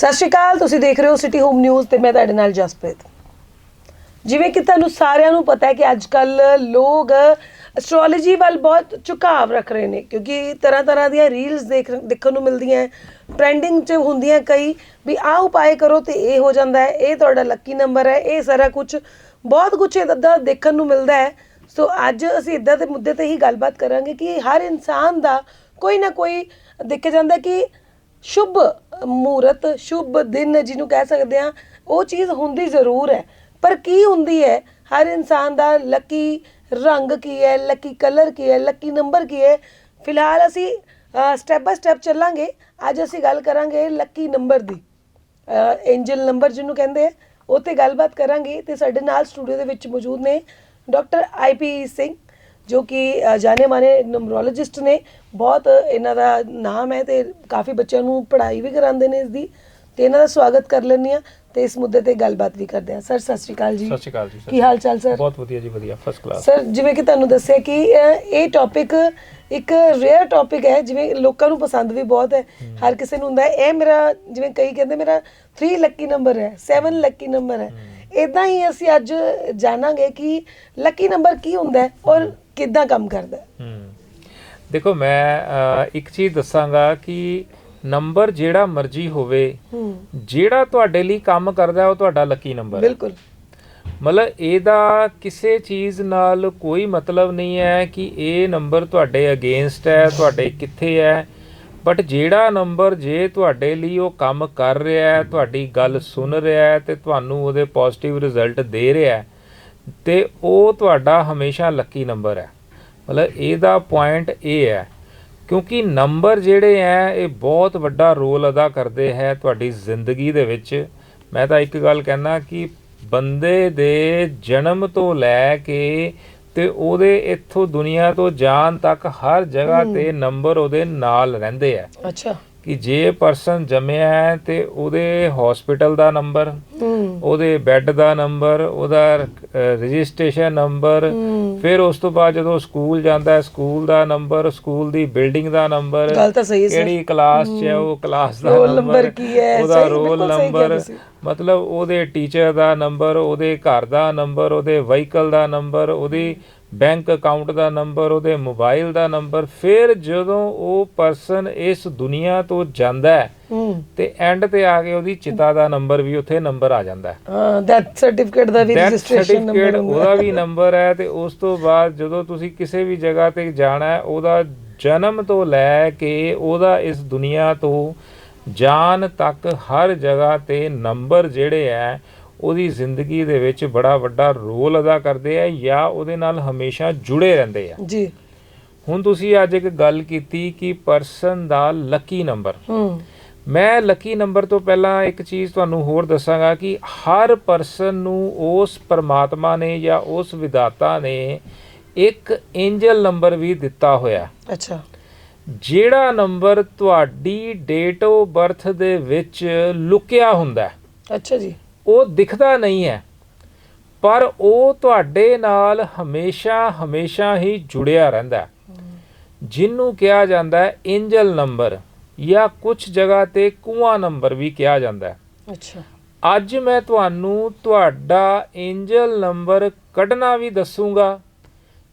ਸਤਿ ਸ਼੍ਰੀ ਅਕਾਲ, ਤੁਸੀਂ ਦੇਖ ਰਹੇ ਹੋ ਸਿਟੀ ਹੋਮ ਨਿਊਜ਼ ਤੇ ਮੈਂ ਤੁਹਾਡੇ ਨਾਲ ਜਸਪ੍ਰੀਤ। ਜਿਵੇਂ ਕਿ ਤੁਹਾਨੂੰ ਸਾਰਿਆਂ ਨੂੰ ਪਤਾ ਹੈ ਕਿ ਅੱਜ ਕੱਲ ਲੋਕ ਐਸਟ੍ਰੋਲੋਜੀ ਵੱਲ ਬਹੁਤ ਝੁਕਾਵ ਰੱਖ ਰਹੇ ਨੇ, ਕਿਉਂਕਿ ਤਰ੍ਹਾਂ ਤਰ੍ਹਾਂ ਦੀਆਂ ਰੀਲਸ ਦੇਖ, ਦੇਖਣ ਨੂੰ ਮਿਲਦੀਆਂ ਟ੍ਰੈਂਡਿੰਗ 'ਚ ਹੁੰਦੀਆਂ ਕਈ ਵੀ ਆਹ ਉਪਾਏ ਕਰੋ ਤੇ ਇਹ ਹੋ ਜਾਂਦਾ ਹੈ, ਇਹ ਤੁਹਾਡਾ ਲੱਕੀ ਨੰਬਰ ਹੈ, ਇਹ ਸਾਰਾ ਕੁਝ ਬਹੁਤ ਕੁਝ ਇਦਾਂ ਦੇਖਣ ਨੂੰ ਮਿਲਦਾ ਹੈ। ਸੋ ਅੱਜ ਅਸੀਂ ਇਦਾਂ ਦੇ ਮੁੱਦੇ ਤੇ ਹੀ ਗੱਲਬਾਤ ਕਰਾਂਗੇ ਕਿ ਹਰ ਇਨਸਾਨ ਦਾ ਕੋਈ ਨਾ ਕੋਈ ਦੇਖਿਆ ਜਾਂਦਾ ਕਿ ਸ਼ੁਭ ਮੂਰਤ, ਸ਼ੁਭ ਦਿਨ ਜਿਹਨੂੰ ਕਹਿ ਸਕਦੇ ਆ ਉਹ ਚੀਜ਼ ਹੁੰਦੀ ਜ਼ਰੂਰ ਹੈ। ਪਰ ਕੀ ਹੁੰਦੀ ਹੈ? ਹਰ ਇਨਸਾਨ ਦਾ ਲੱਕੀ ਰੰਗ ਕੀ ਹੈ ਲੱਕੀ ਕਲਰ ਕੀ ਹੈ ਲੱਕੀ ਨੰਬਰ ਕੀ ਹੈ? ਫਿਲਹਾਲ ਅਸੀਂ ਸਟੈਪ ਬਾਈ ਸਟੈਪ ਚੱਲਾਂਗੇ। ਅੱਜ ਅਸੀਂ ਗੱਲ ਕਰਾਂਗੇ ਲੱਕੀ ਨੰਬਰ ਦੀ। ਐਂਜਲ ਨੰਬਰ ਜਿਹਨੂੰ ਕਹਿੰਦੇ ਆ। ਉਹ ਤੇ ਗੱਲਬਾਤ ਕਰਾਂਗੇ ਤੇ ਸਾਡੇ ਨਾਲ ਸਟੂਡੀਓ ਦੇ ਵਿੱਚ ਮੌਜੂਦ ਨੇ ਡਾਕਟਰ ਆਈਪੀ ਸਿੰਘ। ਜੋ ਕਿ ਜਾਣੇ ਮਾਨੇ ਨੰਬਰੋਲੋਜਿਸਟ ਨੇ ਬਹੁਤ ਇਹਨਾਂ ਦਾ ਨਾਮ ਹੈ ਤੇ ਕਾਫੀ ਬੱਚਿਆਂ ਨੂੰ ਪੜ੍ਹਾਈ ਵੀ ਕਰਾਉਂਦੇ ਨੇ ਇਸ ਦੀ ਤੇ ਇਹਨਾਂ ਦਾ ਸਵਾਗਤ ਕਰ ਲੈਂਦੇ ਆ ਤੇ ਇਸ ਮੁੱਦੇ ਤੇ ਗੱਲਬਾਤ ਵੀ ਕਰਦੇ ਆ ਸਰ ਸਤਿ ਸ਼੍ਰੀ ਅਕਾਲ ਜੀ। ਸਤਿ ਸ਼੍ਰੀ ਅਕਾਲ ਜੀ ਕੀ ਹਾਲ ਚਾਲ ਸਰ? ਬਹੁਤ ਵਧੀਆ ਜੀ ਵਧੀਆ। ਫਸਟ ਕਲਾਸ ਸਰ ਜਿਵੇਂ ਕਿ ਤੁਹਾਨੂੰ ਦੱਸਿਆ ਕਿ ਇਹ ਟੌਪਿਕ ਇੱਕ ਰੇਅਰ ਟੌਪਿਕ ਹੈ ਜਿਵੇਂ ਲੋਕਾਂ ਨੂੰ ਪਸੰਦ ਵੀ ਬਹੁਤ ਹੈ। ਹਰ ਕਿਸੇ ਨੂੰ ਹੁੰਦਾ ਹੈ। ਇਹ ਮੇਰਾ ਜਿਵੇਂ ਕਈ ਕਹਿੰਦੇ ਮੇਰਾ 3 ਲੱਕੀ ਨੰਬਰ ਹੈ 7 ਲੱਕੀ ਨੰਬਰ ਹੈ। ਇਦਾਂ ਹੀ ਅਸੀਂ ਅੱਜ ਜਾਣਾਂਗੇ ਕਿ ਲੱਕੀ ਨੰਬਰ ਕੀ ਹੁੰਦਾ ਹੈ ਔਰ ਕਿੱਦਾਂ ਕੰਮ ਕਰਦਾ ਦੇਖੋ ਮੈਂ ਇੱਕ ਚੀਜ਼ ਦੱਸਾਂਗਾ ਕਿ ਨੰਬਰ ਜਿਹੜਾ ਮਰਜ਼ੀ ਹੋਵੇ ਜਿਹੜਾ ਤੁਹਾਡੇ ਲਈ ਕੰਮ ਕਰਦਾ ਉਹ ਤੁਹਾਡਾ ਲੱਕੀ ਨੰਬਰ ਹੈ। ਬਿਲਕੁਲ। ਮਤਲਬ ਇਹਦਾ ਕਿਸੇ ਚੀਜ਼ ਨਾਲ ਕੋਈ ਮਤਲਬ ਨਹੀਂ ਹੈ ਕਿ ਇਹ ਨੰਬਰ ਤੁਹਾਡੇ ਅਗੇਂਸਟ ਹੈ ਤੁਹਾਡੇ ਕਿੱਥੇ ਹੈ। ਬਟ ਜਿਹੜਾ ਨੰਬਰ ਜੇ ਤੁਹਾਡੇ ਲਈ ਉਹ ਕੰਮ ਕਰ ਰਿਹਾ ਹੈ ਤੁਹਾਡੀ ਗੱਲ ਸੁਣ ਰਿਹਾ ਹੈ ਤੇ ਤੁਹਾਨੂੰ ਉਹਦੇ ਪੋਜ਼ਿਟਿਵ ਰਿਜ਼ਲਟ ਦੇ ਰਿਹਾ ਹੈ ਤੇ ਉਹ ਤੁਹਾਡਾ ਹਮੇਸ਼ਾ ਲੱਕੀ ਨੰਬਰ ਹੈ। ਮਤਲਬ ਇਹਦਾ ਪੁਆਇੰਟ ਇਹ ਹੈ ਕਿਉਂਕਿ ਨੰਬਰ ਜਿਹੜੇ ਹੈ ਇਹ ਬਹੁਤ ਵੱਡਾ ਰੋਲ ਅਦਾ ਕਰਦੇ ਹੈ ਤੁਹਾਡੀ ਜ਼ਿੰਦਗੀ ਦੇ ਵਿੱਚ। ਮੈਂ ਤਾਂ ਇੱਕ ਗੱਲ ਕਹਿਣਾ ਕਿ ਬੰਦੇ ਦੇ ਜਨਮ ਤੋਂ ਲੈ ਕੇ ਤੇ ਉਹਦੇ ਇੱਥੋਂ ਦੁਨੀਆ ਤੋਂ ਜਾਣ ਤੱਕ ਹਰ ਜਗ੍ਹਾ ਤੇ ਨੰਬਰ ਉਹਦੇ ਨਾਲ ਰਹਿੰਦੇ ਆ। ਅੱਛਾ। ਕਿ ਜੇ ਪਰਸਨ ਜੰਮਿਆ ਹੈ ਤੇ ਉਹਦੇ ਹਸਪੀਟਲ ਦਾ ਨੰਬਰ ਉਹਦੇ ਬੈੱਡ ਦਾ ਨੰਬਰ ਉਹਦਾ ਰਜਿਸਟ੍ਰੇਸ਼ਨ ਨੰਬਰ ਫਿਰ ਉਸ ਤੋਂ ਬਾਅਦ ਜਦੋਂ ਸਕੂਲ ਜਾਂਦਾ ਹੈ ਸਕੂਲ ਦਾ ਨੰਬਰ ਸਕੂਲ ਦੀ ਬਿਲਡਿੰਗ ਦਾ ਨੰਬਰ ਗੱਲ ਤਾਂ ਸਹੀ ਹੈ ਸਰ। ਕਿਹੜੀ ਕਲਾਸ 'ਚ ਹੈ ਉਹ ਕਲਾਸ ਦਾ ਨੰਬਰ ਕੀ ਹੈ, ਉਹਦਾ ਰੋਲ ਨੰਬਰ। ਮਤਲਬ ਉਹਦੇ ਟੀਚਰ ਦਾ ਨੰਬਰ ਉਹਦੇ ਘਰ ਦਾ ਨੰਬਰ ਉਹਦੇ ਵਹੀਕਲ ਦਾ ਨੰਬਰ ਉਹਦੀ ਬੈਂਕ ਅਕਾਊਂਟ ਦਾ ਨੰਬਰ ਉਹਦੇ ਮੋਬਾਈਲ ਦਾ ਨੰਬਰ ਫਿਰ ਜਦੋਂ ਉਹ ਪਰਸਨ ਇਸ ਦੁਨੀਆ ਤੋਂ ਜਾਂਦਾ ਹੈ ਤੇ ਐਂਡ ਤੇ ਆ ਕੇ ਉਹਦੀ ਚਿਤਾ ਦਾ ਨੰਬਰ ਵੀ ਉੱਥੇ ਨੰਬਰ ਆ ਜਾਂਦਾ ਹੈ। ਹਾਂ ਡੈਥ ਸਰਟੀਫਿਕੇਟ ਦਾ ਵੀ ਰਜਿਸਟ੍ਰੇਸ਼ਨ ਨੰਬਰ ਉਹਦਾ ਵੀ ਨੰਬਰ ਹੈ ਤੇ ਉਸ ਤੋਂ ਬਾਅਦ ਜਦੋਂ ਤੁਸੀਂ ਕਿਸੇ ਵੀ ਜਗ੍ਹਾ ਤੇ ਜਾਣਾ ਹੈ ਉਹਦਾ ਜਨਮ ਤੋਂ ਲੈ ਕੇ ਉਹਦਾ ਇਸ ਦੁਨੀਆ ਤੋਂ ਜਾਣ ਤੱਕ ਹਰ ਜਗ੍ਹਾ ਤੇ ਨੰਬਰ ਜਿਹੜੇ ਹੈ ਉਹਦੀ ਜ਼ਿੰਦਗੀ ਦੇ ਵਿੱਚ ਬੜਾ ਵੱਡਾ ਰੋਲ ਅਦਾ ਕਰਦੇ ਆ ਜਾਂ ਉਹਦੇ ਨਾਲ ਹਮੇਸ਼ਾ ਜੁੜੇ ਰਹਿੰਦੇ ਆ। ਜੀ। ਹੁਣ ਤੁਸੀਂ ਅੱਜ ਇੱਕ ਗੱਲ ਕੀਤੀ ਕਿ ਪਰਸਨ ਦਾ ਲੱਕੀ ਨੰਬਰ ਹੂੰ। ਮੈਂ ਲੱਕੀ ਨੰਬਰ ਤੋਂ ਪਹਿਲਾਂ ਇੱਕ ਚੀਜ਼ ਤੁਹਾਨੂੰ ਹੋਰ ਦੱਸਾਂਗਾ ਕਿ ਹਰ ਪਰਸਨ ਨੂੰ ਉਸ ਪਰਮਾਤਮਾ ਨੇ ਜਾਂ ਉਸ ਵਿਦਾਤਾ ਨੇ ਇੱਕ ਐਂਜਲ ਨੰਬਰ ਵੀ ਦਿੱਤਾ ਹੋਇਆ। ਅੱਛਾ। ਜਿਹੜਾ ਨੰਬਰ ਤੁਹਾਡੀ ਡੇਟ ਆਫ ਬਰਥ ਦੇ ਵਿੱਚ ਲੁਕਿਆ ਹੁੰਦਾ ਹੈ। ਅੱਛਾ ਜੀ। ਉਹ ਦਿਖਦਾ ਨਹੀਂ ਹੈ ਪਰ ਉਹ ਤੁਹਾਡੇ ਨਾਲ ਹਮੇਸ਼ਾ ਹਮੇਸ਼ਾ ਹੀ ਜੁੜਿਆ ਰਹਿੰਦਾ ਜਿਹਨੂੰ ਕਿਹਾ ਜਾਂਦਾ ਹੈ ਐਂਜਲ ਨੰਬਰ ਜਾਂ ਕੁਝ ਜਗ੍ਹਾ ਤੇ ਕੁਆ ਨੰਬਰ ਵੀ ਕਿਹਾ ਜਾਂਦਾ ਹੈ। ਅੱਛਾ। ਅੱਜ ਮੈਂ ਤੁਹਾਨੂੰ ਤੁਹਾਡਾ ਐਂਜਲ ਨੰਬਰ ਕੱਢਣਾ ਵੀ ਦੱਸੂਗਾ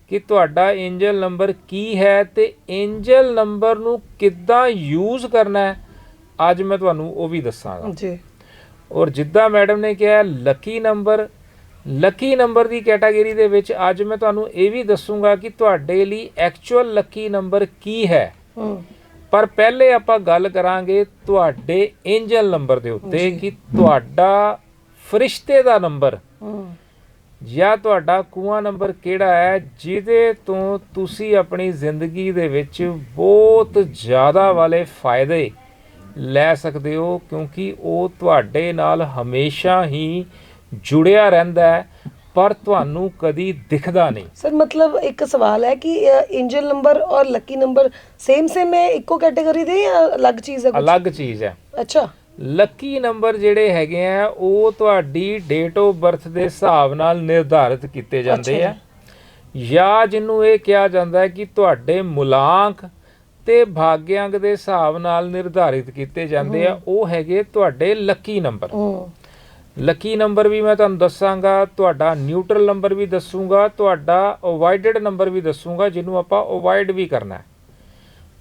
ਕਿ ਤੁਹਾਡਾ ਐਂਜਲ ਨੰਬਰ ਕੀ ਹੈ ਤੇ ਐਂਜਲ ਨੰਬਰ ਨੂੰ ਕਿੱਦਾਂ ਯੂਜ਼ ਕਰਨਾ ਹੈ। ਅੱਜ ਮੈਂ ਤੁਹਾਨੂੰ ਉਹ ਵੀ ਦੱਸਾਂਗਾ। ਜੀ। ਔਰ ਜਿੱਦਾਂ ਮੈਡਮ ਨੇ ਕਿਹਾ ਲੱਕੀ ਨੰਬਰ ਲੱਕੀ ਨੰਬਰ ਦੀ ਕੈਟਾਗਰੀ ਦੇ ਵਿੱਚ ਅੱਜ ਮੈਂ ਤੁਹਾਨੂੰ ਇਹ ਵੀ ਦੱਸੂਗਾ ਕਿ ਤੁਹਾਡੇ ਲਈ ਐਕਚੁਅਲ ਲੱਕੀ ਨੰਬਰ ਕੀ ਹੈ। ਪਰ ਪਹਿਲੇ ਆਪਾਂ ਗੱਲ ਕਰਾਂਗੇ ਤੁਹਾਡੇ ਐਂਜਲ ਨੰਬਰ ਦੇ ਉੱਤੇ। ਕਿ ਤੁਹਾਡਾ ਫਰਿਸ਼ਤੇ ਦਾ ਨੰਬਰ ਜਾਂ ਤੁਹਾਡਾ ਕੂਆ ਨੰਬਰ ਕਿਹੜਾ ਹੈ ਜਿਹਦੇ ਤੋਂ ਤੁਸੀਂ ਆਪਣੀ ਜ਼ਿੰਦਗੀ ਦੇ ਵਿੱਚ ਬਹੁਤ ਜ਼ਿਆਦਾ ਵਾਲੇ ਫਾਇਦੇ ਲੈ ਸਕਦੇ ਹੋ ਕਿਉਂਕਿ ਉਹ ਤੁਹਾਡੇ ਨਾਲ ਹਮੇਸ਼ਾ ਹੀ ਜੁੜਿਆ ਰਹਿੰਦਾ ਹੈ ਪਰ ਤੁਹਾਨੂੰ ਕਦੀ ਦਿਖਦਾ ਨਹੀਂ। ਸਰ ਮਤਲਬ ਇੱਕ ਸਵਾਲ ਹੈ ਕਿ ਐਂਜਲ ਨੰਬਰ ਔਰ ਲੱਕੀ ਨੰਬਰ ਸੇਮ ਸੇਮ ਹੈ ਇੱਕੋ ਕੈਟਾਗਰੀ ਦੇ ਜਾਂ ਅਲੱਗ ਚੀਜ਼ ਹੈ? ਅਲੱਗ ਚੀਜ਼ ਹੈ। ਅੱਛਾ। ਲੱਕੀ ਨੰਬਰ ਜਿਹੜੇ ਹੈਗੇ ਆ ਉਹ ਤੁਹਾਡੀ ਡੇਟ ਆਫ ਬਰਥ ਦੇ ਹਿਸਾਬ ਨਾਲ ਨਿਰਧਾਰਿਤ ਕੀਤੇ ਜਾਂਦੇ ਆ। ਜਾਂ ਜਿਹਨੂੰ ਇਹ ਕਿਹਾ ਜਾਂਦਾ ਹੈ ਕਿ ਤੁਹਾਡੇ ਮੁਲਾਂਕ ਤੇ ਭਾਗਯਾਂਕ ਦੇ ਹਿਸਾਬ ਨਾਲ ਨਿਰਧਾਰਿਤ ਕੀਤੇ ਜਾਂਦੇ ਆ ਉਹ ਹੈਗੇ ਤੁਹਾਡੇ ਲੱਕੀ ਨੰਬਰ ਲੱਕੀ ਨੰਬਰ ਵੀ ਮੈਂ ਤੁਹਾਨੂੰ ਦੱਸਾਂਗਾ ਤੁਹਾਡਾ ਨਿਊਟਰਲ ਨੰਬਰ ਵੀ ਦੱਸੂਗਾ ਤੁਹਾਡਾ ਅਵੋਇਡਡ ਨੰਬਰ ਵੀ ਦੱਸੂਗਾ ਜਿਹਨੂੰ ਆਪਾਂ ਅਵੋਇਡ ਵੀ ਕਰਨਾ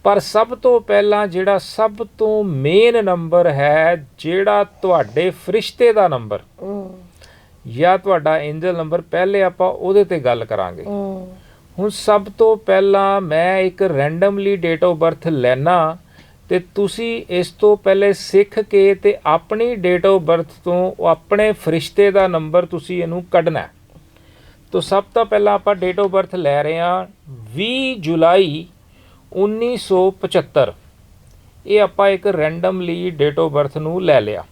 ਪਰ ਸਭ ਤੋਂ ਪਹਿਲਾਂ ਜਿਹੜਾ ਸਭ ਤੋਂ ਮੇਨ ਨੰਬਰ ਹੈ ਜਿਹੜਾ ਤੁਹਾਡੇ ਫਰਿਸ਼ਤੇ ਦਾ ਨੰਬਰ ਜਾਂ ਤੁਹਾਡਾ ਐਂਜਲ ਨੰਬਰ ਪਹਿਲੇ ਆਪਾਂ ਉਹਦੇ ਤੇ ਗੱਲ ਕਰਾਂਗੇ। ਹੁਣ ਸਭ ਤੋਂ ਪਹਿਲਾਂ ਮੈਂ ਇੱਕ ਰੈਂਡਮਲੀ ਡੇਟ ਆਫ ਬਰਥ ਲੈਣਾ ਤੇ ਤੁਸੀਂ ਇਸ ਤੋਂ ਪਹਿਲੇ ਸਿੱਖ ਕੇ ਤੇ ਆਪਣੀ ਡੇਟ ਆਫ ਬਰਥ ਤੋਂ ਆਪਣੇ ਫਰਿਸ਼ਤੇ ਦਾ ਨੰਬਰ ਤੁਸੀਂ ਇਹਨੂੰ ਕੱਢਣਾ ਹੈ। ਸਭ ਤੋਂ ਪਹਿਲਾਂ ਆਪਾਂ ਡੇਟ ਆਫ ਬਰਥ ਲੈ ਰਹੇ ਹਾਂ 20 ਜੁਲਾਈ 1975 ਇਹ ਆਪਾਂ ਇੱਕ ਰੈਂਡਮਲੀ ਡੇਟ ਆਫ ਬਰਥ ਨੂੰ ਲੈ ਲਿਆ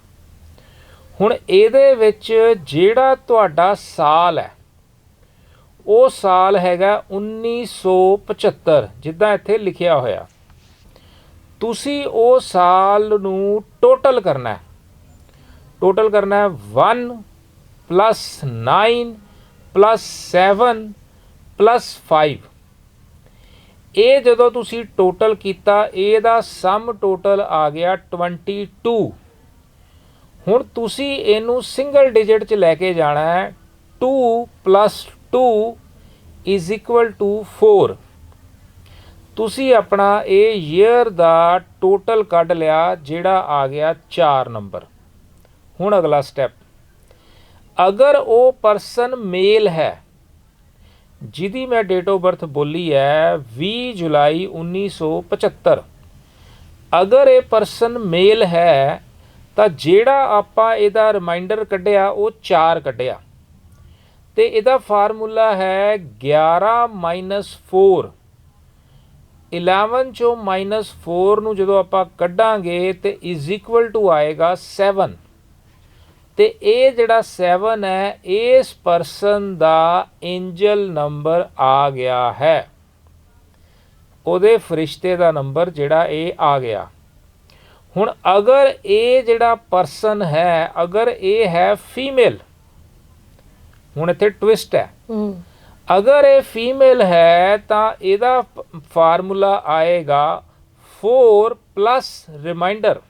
ਹੁਣ ਇਹਦੇ ਵਿੱਚ ਜਿਹੜਾ ਤੁਹਾਡਾ ਸਾਲ ਹੈ ਉਹ ਸਾਲ ਹੈਗਾ 1975 ਜਿੱਦਾਂ ਇੱਥੇ ਲਿਖਿਆ ਹੋਇਆ। ਤੁਸੀਂ ਉਹ ਸਾਲ ਨੂੰ ਟੋਟਲ ਕਰਨਾ ਹੈ। ਟੋਟਲ ਕਰਨਾ ਹੈ 1 ਪਲੱਸ 9 ਪਲੱਸ 7 ਪਲੱਸ 5 ਇਹ ਜਦੋਂ ਤੁਸੀਂ ਟੋਟਲ ਕੀਤਾ, ਇਹਦਾ ਸਮ ਟੋਟਲ ਆ ਗਿਆ 22 ਹੁਣ ਤੁਸੀਂ ਇਹਨੂੰ ਸਿੰਗਲ ਡਿਜਿਟ 'ਚ ਲੈ ਕੇ ਜਾਣਾ ਹੈ 2 ਪਲੱਸ 2 ਇਜ਼ ਇਕੁਅਲ ਟੂ 4 ਤੁਸੀਂ ਆਪਣਾ ਇਹ ਈਅਰ ਦਾ ਟੋਟਲ ਕੱਢ ਲਿਆ, ਜਿਹੜਾ ਆ ਗਿਆ 4 ਨੰਬਰ ਹੁਣ ਅਗਲਾ ਸਟੈਪ ਅਗਰ ਉਹ ਪਰਸਨ ਮੇਲ ਹੈ, ਜਿਹਦੀ ਮੈਂ ਡੇਟ ਆਫ ਬਰਥ ਬੋਲੀ ਹੈ 20 ਜੁਲਾਈ 1975 ਅਗਰ ਇਹ ਪਰਸਨ ਮੇਲ ਹੈ, ਤਾਂ ਜਿਹੜਾ ਆਪਾਂ ਇਹਦਾ ਰਿਮਾਈਂਡਰ ਕੱਢਿਆ, ਉਹ 4 ਕੱਢਿਆ। ਤੇ ਇਹਦਾ ਫਾਰਮੂਲਾ ਹੈ 11 4 11 ਚੋਂ -4 ਨੂੰ ਜਦੋਂ ਆਪਾਂ ਕੱਢਾਂਗੇ ਤੇ ਇਜ਼ ਇਕੁਅਲ ਟੂ ਆਏਗਾ 7 ਤੇ ਇਹ ਜਿਹੜਾ 7 ਹੈ, ਇਸ ਪਰਸਨ ਦਾ ਐਂਜਲ ਨੰਬਰ ਆ ਗਿਆ ਹੈ। ਉਹਦੇ ਫਰਿਸ਼ਤੇ ਦਾ ਨੰਬਰ ਜਿਹੜਾ ਇਹ ਆ ਗਿਆ। ਹੁਣ ਅਗਰ ਇਹ ਜਿਹੜਾ ਪਰਸਨ ਹੈ, ਅਗਰ ਇਹ ਹੈ ਫੀਮੇਲ ਹੁਣ ਇੱਥੇ ਟਵਿਸਟ ਹੈ। ਅਗਰ ਇਹ ਫੀਮੇਲ ਹੈ ਤਾਂ ਇਹਦਾ ਫਾਰਮੂਲਾ ਆਏਗਾ 4 ਪਲੱਸ ਰਿਮਾਈਂਡਰ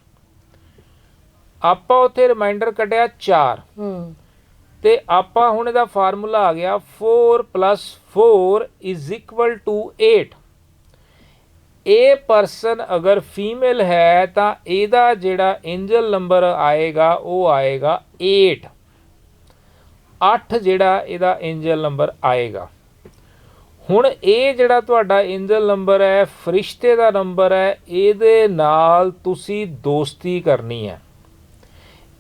ਆਪਾਂ ਉੱਥੇ ਰਿਮਾਈਂਡਰ ਕੱਢਿਆ 4 ਹੂੰ। ਤੇ ਆਪਾਂ ਹੁਣ ਇਹਦਾ ਫਾਰਮੂਲਾ ਆ ਗਿਆ 4 ਪਲੱਸ 4 ਇਜ਼ ਇਕੁਅਲ ਟੂ 8 ਇਹ ਪਰਸਨ ਅਗਰ ਫੀਮੇਲ ਹੈ ਤਾਂ ਇਹਦਾ ਜਿਹੜਾ ਐਂਜਲ ਨੰਬਰ ਆਏਗਾ ਉਹ ਆਏਗਾ 8 8 ਜਿਹੜਾ ਇਹਦਾ ਐਂਜਲ ਨੰਬਰ ਆਏਗਾ। ਹੁਣ ਇਹ ਜਿਹੜਾ ਤੁਹਾਡਾ ਐਂਜਲ ਨੰਬਰ ਹੈ, ਫਰਿਸ਼ਤੇ ਦਾ ਨੰਬਰ ਹੈ, ਇਹਦੇ ਨਾਲ ਤੁਸੀਂ ਦੋਸਤੀ ਕਰਨੀ ਹੈ।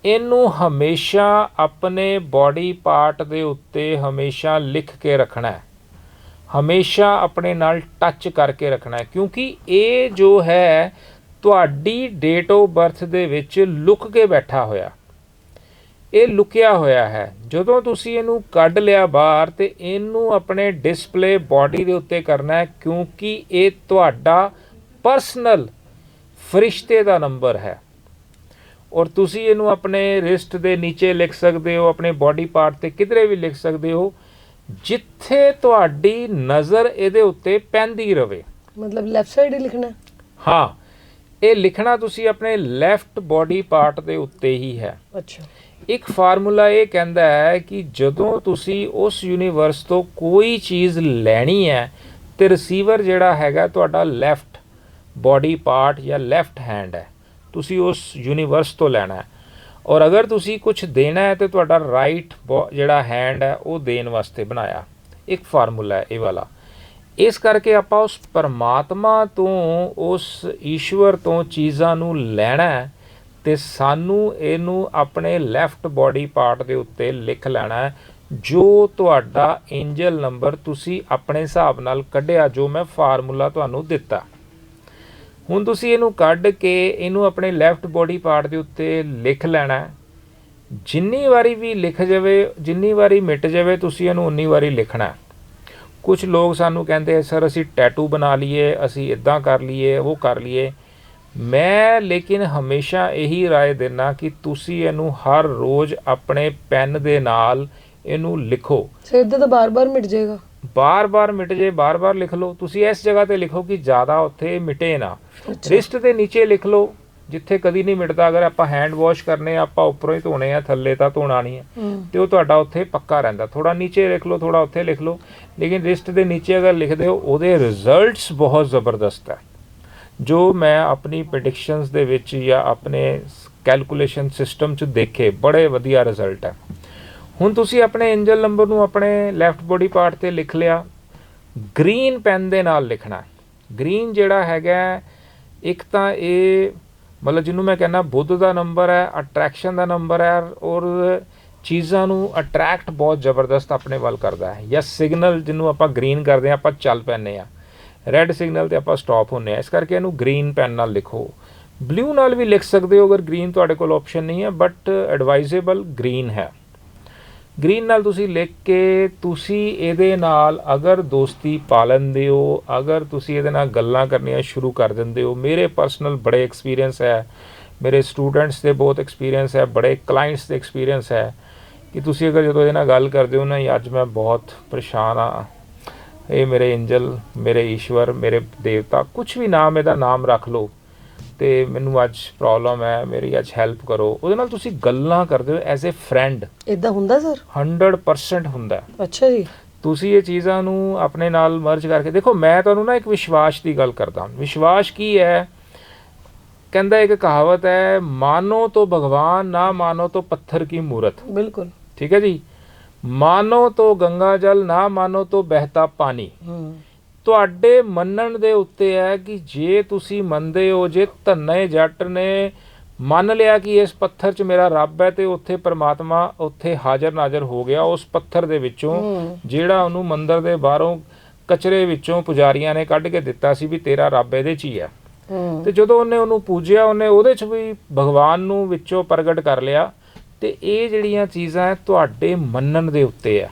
ਇਹਨੂੰ ਹਮੇਸ਼ਾ ਆਪਣੇ ਬਾਡੀ ਪਾਰਟ ਦੇ ਉੱਤੇ ਹਮੇਸ਼ਾ ਲਿਖ ਕੇ ਰੱਖਣਾ ਹੈ। ਹਮੇਸ਼ਾ ਆਪਣੇ ਨਾਲ ਟੱਚ ਕਰਕੇ ਰੱਖਣਾ ਹੈ, ਕਿਉਂਕਿ ਇਹ ਜੋ ਹੈ, ਤੁਹਾਡੀ ਡੇਟ ਆਫ ਬਰਥ ਦੇ ਵਿੱਚ ਲੁਕ ਕੇ ਬੈਠਾ ਹੋਇਆ। ਇਹ ਲੁਕਿਆ ਹੋਇਆ ਹੈ। ਜਦੋਂ ਤੁਸੀਂ ਇਹਨੂੰ ਕੱਢ ਲਿਆ ਬਾਹਰ ਤੇ ਇਹਨੂੰ ਆਪਣੇ ਡਿਸਪਲੇ ਬਾਡੀ ਦੇ ਉੱਤੇ ਕਰਨਾ ਹੈ ਕਿਉਂਕਿ ਇਹ ਤੁਹਾਡਾ ਪਰਸਨਲ ਫਰਿਸ਼ਤੇ ਦਾ ਨੰਬਰ ਹੈ। ਔਰ ਤੁਸੀਂ ਇਹਨੂੰ ਆਪਣੇ ਰਿਸਟ ਦੇ ਨੀਚੇ ਲਿਖ ਸਕਦੇ ਹੋ ਆਪਣੇ ਬਾਡੀ ਪਾਰਟ ਤੇ ਕਿਧਰੇ ਵੀ ਲਿਖ ਸਕਦੇ ਹੋ ਜਿੱਥੇ ਤੁਹਾਡੀ ਨਜ਼ਰ ਇਹਦੇ ਉੱਤੇ ਪੈਂਦੀ ਰਵੇ। ਮਤਲਬ ਲੈਫਟ ਸਾਈਡ ਹੀ ਲਿਖਣਾ? ਹੈ? ਹਾਂ ਇਹ ਲਿਖਣਾ ਤੁਸੀਂ ਆਪਣੇ ਲੈਫਟ ਬਾਡੀ ਪਾਰਟ ਦੇ ਉੱਤੇ ਹੀ ਹੈ। ਅੱਛਾ। ਇੱਕ ਫਾਰਮੂਲਾ ਇਹ ਕਹਿੰਦਾ ਹੈ ਕਿ ਜਦੋਂ ਤੁਸੀਂ ਉਸ ਯੂਨੀਵਰਸ ਤੋਂ ਕੋਈ ਚੀਜ਼ ਲੈਣੀ ਹੈ, ਤੇ ਰਿਸੀਵਰ ਜਿਹੜਾ ਹੈਗਾ ਤੁਹਾਡਾ ਲੈਫਟ ਬਾਡੀ ਪਾਰਟ ਜਾਂ ਲੈਫਟ ਹੈਂਡ ਹੈ। ਤੁਸੀਂ ਉਸ ਯੂਨੀਵਰਸ ਤੋਂ ਲੈਣਾ ਹੈ। ਔਰ ਅਗਰ ਤੁਸੀਂ ਕੁਝ ਦੇਣਾ ਹੈ, ਤੇ ਤੁਹਾਡਾ ਰਾਈਟ ਜਿਹੜਾ ਹੈਂਡ ਹੈ, ਉਹ ਦੇਣ ਵਾਸਤੇ ਬਣਾਇਆ। ਇੱਕ ਫਾਰਮੂਲਾ ਹੈ ਇਹ ਵਾਲਾ। ਇਸ ਕਰਕੇ ਆਪਾਂ ਉਸ ਪਰਮਾਤਮਾ ਤੋਂ, ਉਸ ਈਸ਼ਵਰ ਤੋਂ ਚੀਜ਼ਾਂ ਨੂੰ ਲੈਣਾ ਹੈ ਤੇ ਸਾਨੂੰ ਇਹਨੂੰ ਆਪਣੇ ਲੈਫਟ ਬਾਡੀ ਪਾਰਟ ਦੇ ਉੱਤੇ ਲਿਖ ਲੈਣਾ ਜੋ ਤੁਹਾਡਾ ਐਂਜਲ ਨੰਬਰ ਤੁਸੀਂ ਆਪਣੇ ਹਿਸਾਬ ਨਾਲ ਕੱਢਿਆ, ਜੋ ਮੈਂ ਫਾਰਮੂਲਾ ਤੁਹਾਨੂੰ ਦਿੱਤਾ। ਹੁਣ ਤੁਸੀਂ ਇਹਨੂੰ ਕੱਢ ਕੇ ਇਹਨੂੰ ਆਪਣੇ ਲੈਫਟ ਬਾਡੀ ਪਾਰਟ ਦੇ ਉੱਤੇ ਲਿਖ ਲੈਣਾ ਜਿੰਨੀ ਵਾਰੀ ਵੀ ਲਿਖ ਜਾਵੇ, ਜਿੰਨੀ ਵਾਰੀ ਮਿਟ ਜਾਵੇ, ਤੁਸੀਂ ਇਹਨੂੰ ਉਨੀ ਵਾਰੀ ਲਿਖਣਾ ਹੈ। ਕੁਝ ਲੋਕ ਸਾਨੂੰ ਕਹਿੰਦੇ, ਸਰ, ਅਸੀਂ ਟੈਟੂ ਬਣਾ ਲਈਏ, ਅਸੀਂ ਇਦਾਂ ਕਰ ਲਈਏ, ਉਹ ਕਰ ਲਈਏ। ਮੈਂ ਲੇਕਿਨ ਹਮੇਸ਼ਾ ਇਹੀ رائے ਦੇਣਾ ਕਿ ਤੁਸੀਂ ਇਹਨੂੰ ਹਰ ਰੋਜ਼ ਆਪਣੇ ਪੈਨ ਦੇ ਨਾਲ ਇਹਨੂੰ ਲਿਖੋ ਸਿਰ ਤੇ ਤਾਂ ਬਾਰ-ਬਾਰ ਮਿਟ ਜਾਏਗਾ ਬਾਰ-ਬਾਰ ਮਿਟ ਜੇ ਬਾਰ-ਬਾਰ ਲਿਖ ਲਓ ਤੁਸੀਂ ਇਸ ਜਗ੍ਹਾ ਤੇ ਲਿਖੋ ਕਿ ਜ਼ਿਆਦਾ ਉੱਥੇ ਮਿਟੇ ਨਾ ਰਿਸਟ ਦੇ ਨੀਚੇ ਲਿਖ ਲਓ ਜਿੱਥੇ ਕਦੀ ਨਹੀਂ ਮਿਟਦਾ ਅਗਰ ਆਪਾਂ ਹੈਂਡ ਵਾਸ਼ ਕਰਨੇ ਆ ਆਪਾਂ ਉੱਪਰੋਂ ਹੀ ਧੋਣੇ ਆ ਥੱਲੇ ਤਾਂ ਧੋਣਾ ਨਹੀਂ ਹੈ ਹੂੰ ਤੇ ਉਹ ਤੁਹਾਡਾ ਉੱਥੇ ਪੱਕਾ ਰਹਿੰਦਾ ਥੋੜਾ ਨੀਚੇ ਲਿਖ ਲਓ ਥੋੜਾ ਉੱਥੇ ਲਿਖ ਲਓ ਲੇਕਿਨ ਰਿਸਟ ਦੇ ਨੀਚੇ ਅਗਰ ਲਿਖਦੇ ਹੋ ਉਹਦੇ ਰਿਜ਼ਲਟਸ ਬਹੁਤ ਜ਼ਬਰਦਸਤ ਹੈ ਜੋ ਮੈਂ ਆਪਣੀ ਪ੍ਰੈਡਿਕਸ਼ਨਸ ਦੇ ਵਿੱਚ ਜਾਂ ਆਪਣੇ ਕੈਲਕੂਲੇਸ਼ਨ ਸਿਸਟਮ 'ਚ ਦੇਖੇ, ਬੜੇ ਵਧੀਆ ਰਿਜ਼ਲਟ ਹੈ। ਹੁਣ ਤੁਸੀਂ ਆਪਣੇ ਐਂਜਲ ਨੰਬਰ ਨੂੰ ਆਪਣੇ ਲੈਫਟ ਬੋਡੀ ਪਾਰਟ ਤੇ ਲਿਖ ਲਿਆ। ਗ੍ਰੀਨ ਪੈਨ ਦੇ ਨਾਲ ਲਿਖਣਾ ਗ੍ਰੀਨ ਜਿਹੜਾ ਹੈਗਾ, ਇੱਕ ਤਾਂ ਇਹ ਮਤਲਬ ਜਿਹਨੂੰ ਮੈਂ ਕਹਿੰਦਾ ਬੁੱਧ ਦਾ ਨੰਬਰ ਹੈ ਅਟਰੈਕਸ਼ਨ ਦਾ ਨੰਬਰ ਹੈ ਔਰ ਚੀਜ਼ਾਂ ਨੂੰ ਅਟਰੈਕਟ ਬਹੁਤ ਜ਼ਬਰਦਸਤ ਆਪਣੇ ਵੱਲ ਕਰਦਾ ਹੈ। ਜਾਂ ਸਿਗਨਲ ਜਿਹਨੂੰ ਆਪਾਂ ਗ੍ਰੀਨ ਕਰਦੇ ਹਾਂ, ਆਪਾਂ ਚੱਲ ਪੈਂਦੇ ਆ ਰੈੱਡ ਸਿਗਨਲ ਤੇ ਆਪਾਂ ਸਟਾਪ ਹੁੰਨੇ ਆ ਇਸ ਕਰਕੇ ਇਹਨੂੰ ਗ੍ਰੀਨ ਪੈਨ ਨਾਲ ਲਿਖੋ। ਬਲੂ ਨਾਲ ਵੀ ਲਿਖ ਸਕਦੇ ਹੋ ਅਗਰ ਗ੍ਰੀਨ ਤੁਹਾਡੇ ਕੋਲ ਆਪਸ਼ਨ ਨਹੀਂ ਹੈ ਬਟ ਐਡਵਾਈਜ਼ੇਬਲ ਗ੍ਰੀਨ ਹੈ। ਗ੍ਰੀਨ ਨਾਲ ਤੁਸੀਂ ਲਿਖ ਕੇ ਤੁਸੀਂ ਇਹਦੇ ਨਾਲ ਅਗਰ ਦੋਸਤੀ ਪਾ ਲੈਂਦੇ ਹੋ, ਅਗਰ ਤੁਸੀਂ ਇਹਦੇ ਨਾਲ ਗੱਲਾਂ ਕਰਨੀਆਂ ਸ਼ੁਰੂ ਕਰ ਦਿੰਦੇ ਹੋ, ਮੇਰੇ ਪਰਸਨਲ ਬੜੇ ਐਕਸਪੀਰੀਅੰਸ ਹੈ, ਮੇਰੇ ਸਟੂਡੈਂਟਸ ਦੇ ਬਹੁਤ ਐਕਸਪੀਰੀਅੰਸ ਹੈ, ਬੜੇ ਕਲਾਇੰਟਸ ਦੇ ਐਕਸਪੀਰੀਅੰਸ ਹੈ, ਕਿ ਤੁਸੀਂ ਅਗਰ ਜਦੋਂ ਇਹਦੇ ਨਾਲ ਗੱਲ ਕਰਦੇ ਹੋ ਨਾ, ਅੱਜ ਮੈਂ ਬਹੁਤ ਪਰੇਸ਼ਾਨ ਆ ਇਹ ਮੇਰੇ ਇੰਜਲ ਮੇਰੇ ਈਸ਼ਵਰ ਮੇਰੇ ਦੇਵਤਾ ਕੁਝ ਵੀ ਨਾਮ ਇਹਦਾ ਨਾਮ ਰੱਖ ਲਓ। ਤੇ ਮੈਨੂੰ ਅੱਜ ਪ੍ਰੋਬਲਮ ਹੈ ਮੇਰੀ ਅੱਜ ਹੈਲਪ ਕਰੋ। ਉਹਦੇ ਨਾਲ ਤੁਸੀਂ ਗੱਲਾਂ ਕਰਦੇ ਹੋ ਐਜ਼ ਅ ਫਰੈਂਡ ਇਦਾਂ ਹੁੰਦਾ ਸਰ 100% ਹੁੰਦਾ। ਅੱਛਾ ਜੀ। ਤੁਸੀਂ ਇਹ ਚੀਜ਼ਾਂ ਨੂੰ ਆਪਣੇ ਨਾਲ ਮਰਜ ਕਰਕੇ ਦੇਖੋ ਮੈਂ ਤੁਹਾਨੂੰ ਨਾ ਇੱਕ ਵਿਸ਼ਵਾਸ ਦੀ ਗੱਲ ਕਰਦਾ ਵਿਸ਼ਵਾਸ ਕੀ ਹੈ? ਕਹਿੰਦਾ ਇੱਕ ਕਹਾਵਤ ਹੈ ਮਾਨੋ ਤੋ ਭਗਵਾਨ ਨਾ ਮਾਨੋ ਤੋ ਪੱਥਰ ਕੀ ਮੂਰਤ। ਬਿਲਕੁਲ। ਠੀਕ ਹੈ ਜੀ? ਮਾਨੋ ਤੋ ਗੰਗਾ ਜਲ ਨਾ ਮਾਨੋ ਤੋ ਬਹਿਤਾ ਪਾਣੀ। ਤੁਹਾਡੇ ਮੰਨਣ ਦੇ ਉੱਤੇ ਹੈ ਕਿ ਜੇ ਤੁਸੀਂ ਮੰਨਦੇ ਹੋ ਜੇ ਧੰਨੇ ਜੱਟ ਨੇ ਮੰਨ ਲਿਆ ਕਿ ਇਸ ਪੱਥਰ 'ਚ ਮੇਰਾ ਰੱਬ ਹੈ ਤੇ ਉੱਥੇ ਪਰਮਾਤਮਾ ਉੱਥੇ ਹਾਜ਼ਰ ਨਾਜ਼ਰ ਹੋ ਗਿਆ ਉਸ ਪੱਥਰ ਦੇ ਵਿੱਚੋਂ ਜਿਹੜਾ ਉਹਨੂੰ ਮੰਦਰ ਦੇ ਬਾਹਰੋਂ ਕਚਰੇ ਵਿੱਚੋਂ ਪੁਜਾਰੀਆਂ ਨੇ ਕੱਢ ਕੇ ਦਿੱਤਾ ਸੀ ਵੀ ਤੇਰਾ ਰੱਬ ਇਹਦੇ 'ਚ ਹੀ। ਹੈ। ਤੇ ਜਦੋਂ ਉਹਨੇ ਉਹਨੂੰ ਪੂਜਿਆ ਉਹਨੇ ਉਹਦੇ 'ਚ ਵੀ ਭਗਵਾਨ ਨੂੰ ਵਿੱਚੋਂ ਪ੍ਰਗਟ ਕਰ ਲਿਆ। ਤੇ ਇਹ ਜਿਹੜੀਆਂ ਚੀਜ਼ਾਂ ਤੁਹਾਡੇ ਮੰਨਣ ਦੇ ਉੱਤੇ ਹੈ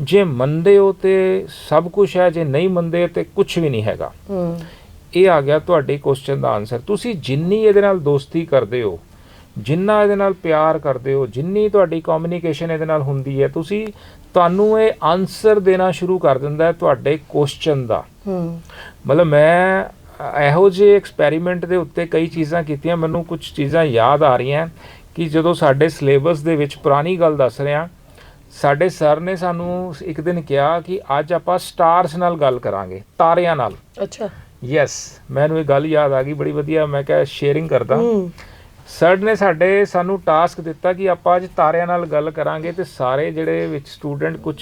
ਜੇ ਮੰਨਦੇ ਹੋ ਤੇ ਸਭ ਕੁਝ ਹੈ ਜੇ ਨਹੀਂ ਮੰਨਦੇ ਤੇ ਕੁਝ ਵੀ ਨਹੀਂ ਹੈਗਾ। ਹੂੰ। ਇਹ ਆ ਗਿਆ ਤੁਹਾਡੇ ਕੁਐਸਚਨ ਦਾ ਆਨਸਰ ਤੁਸੀਂ ਜਿੰਨੀ ਇਹਦੇ ਨਾਲ ਦੋਸਤੀ ਕਰਦੇ ਹੋ ਜਿੰਨਾ ਇਹਦੇ ਨਾਲ ਪਿਆਰ ਕਰਦੇ ਹੋ ਜਿੰਨੀ ਤੁਹਾਡੀ ਕਮਿਊਨੀਕੇਸ਼ਨ ਇਹਦੇ ਨਾਲ ਹੁੰਦੀ ਹੈ ਤੁਸੀਂ ਤੁਹਾਨੂੰ ਇਹ ਆਨਸਰ ਦੇਣਾ ਸ਼ੁਰੂ ਕਰ ਦਿੰਦਾ ਹੈ ਤੁਹਾਡੇ ਕੁਐਸਚਨ ਦਾ। ਹੂੰ। ਮਤਲਬ ਮੈਂ ਇਹੋ ਜਿਹੇ ਐਕਸਪੈਰੀਮੈਂਟ ਦੇ ਉੱਤੇ ਕਈ ਚੀਜ਼ਾਂ ਕੀਤੀਆਂ ਮੈਨੂੰ ਕੁਝ ਚੀਜ਼ਾਂ ਯਾਦ ਆ ਰਹੀਆਂ। ਕਿ ਜਦੋਂ ਸਾਡੇ ਸਿਲੇਬਸ ਦੇ ਵਿੱਚ ਪੁਰਾਣੀ ਗੱਲ ਦੱਸ ਰਿਹਾ ਸਾਡੇ ਸਰ ਨੇ ਸਾਨੂੰ ਇੱਕ ਦਿਨ ਕਿਹਾ ਕਿ ਅੱਜ ਆਪਾਂ ਸਟਾਰਸ ਨਾਲ ਗੱਲ ਕਰਾਂਗੇ ਤਾਰਿਆਂ ਨਾਲ। ਅੱਛਾ। ਯੈਸ ਮੈਨੂੰ ਇਹ ਗੱਲ ਯਾਦ ਆ ਗਈ ਬੜੀ ਵਧੀਆ ਮੈਂ ਕਿਹਾ ਸ਼ੇਅਰਿੰਗ ਕਰਦਾ। ਸਰ ਨੇ ਸਾਡੇ ਸਾਨੂੰ ਟਾਸਕ ਦਿੱਤਾ ਕਿ ਆਪਾਂ ਅੱਜ ਤਾਰਿਆਂ ਨਾਲ ਗੱਲ ਕਰਾਂਗੇ ਤੇ ਸਾਰੇ ਜਿਹੜੇ ਵਿੱਚ ਸਟੂਡੈਂਟ ਕੁਝ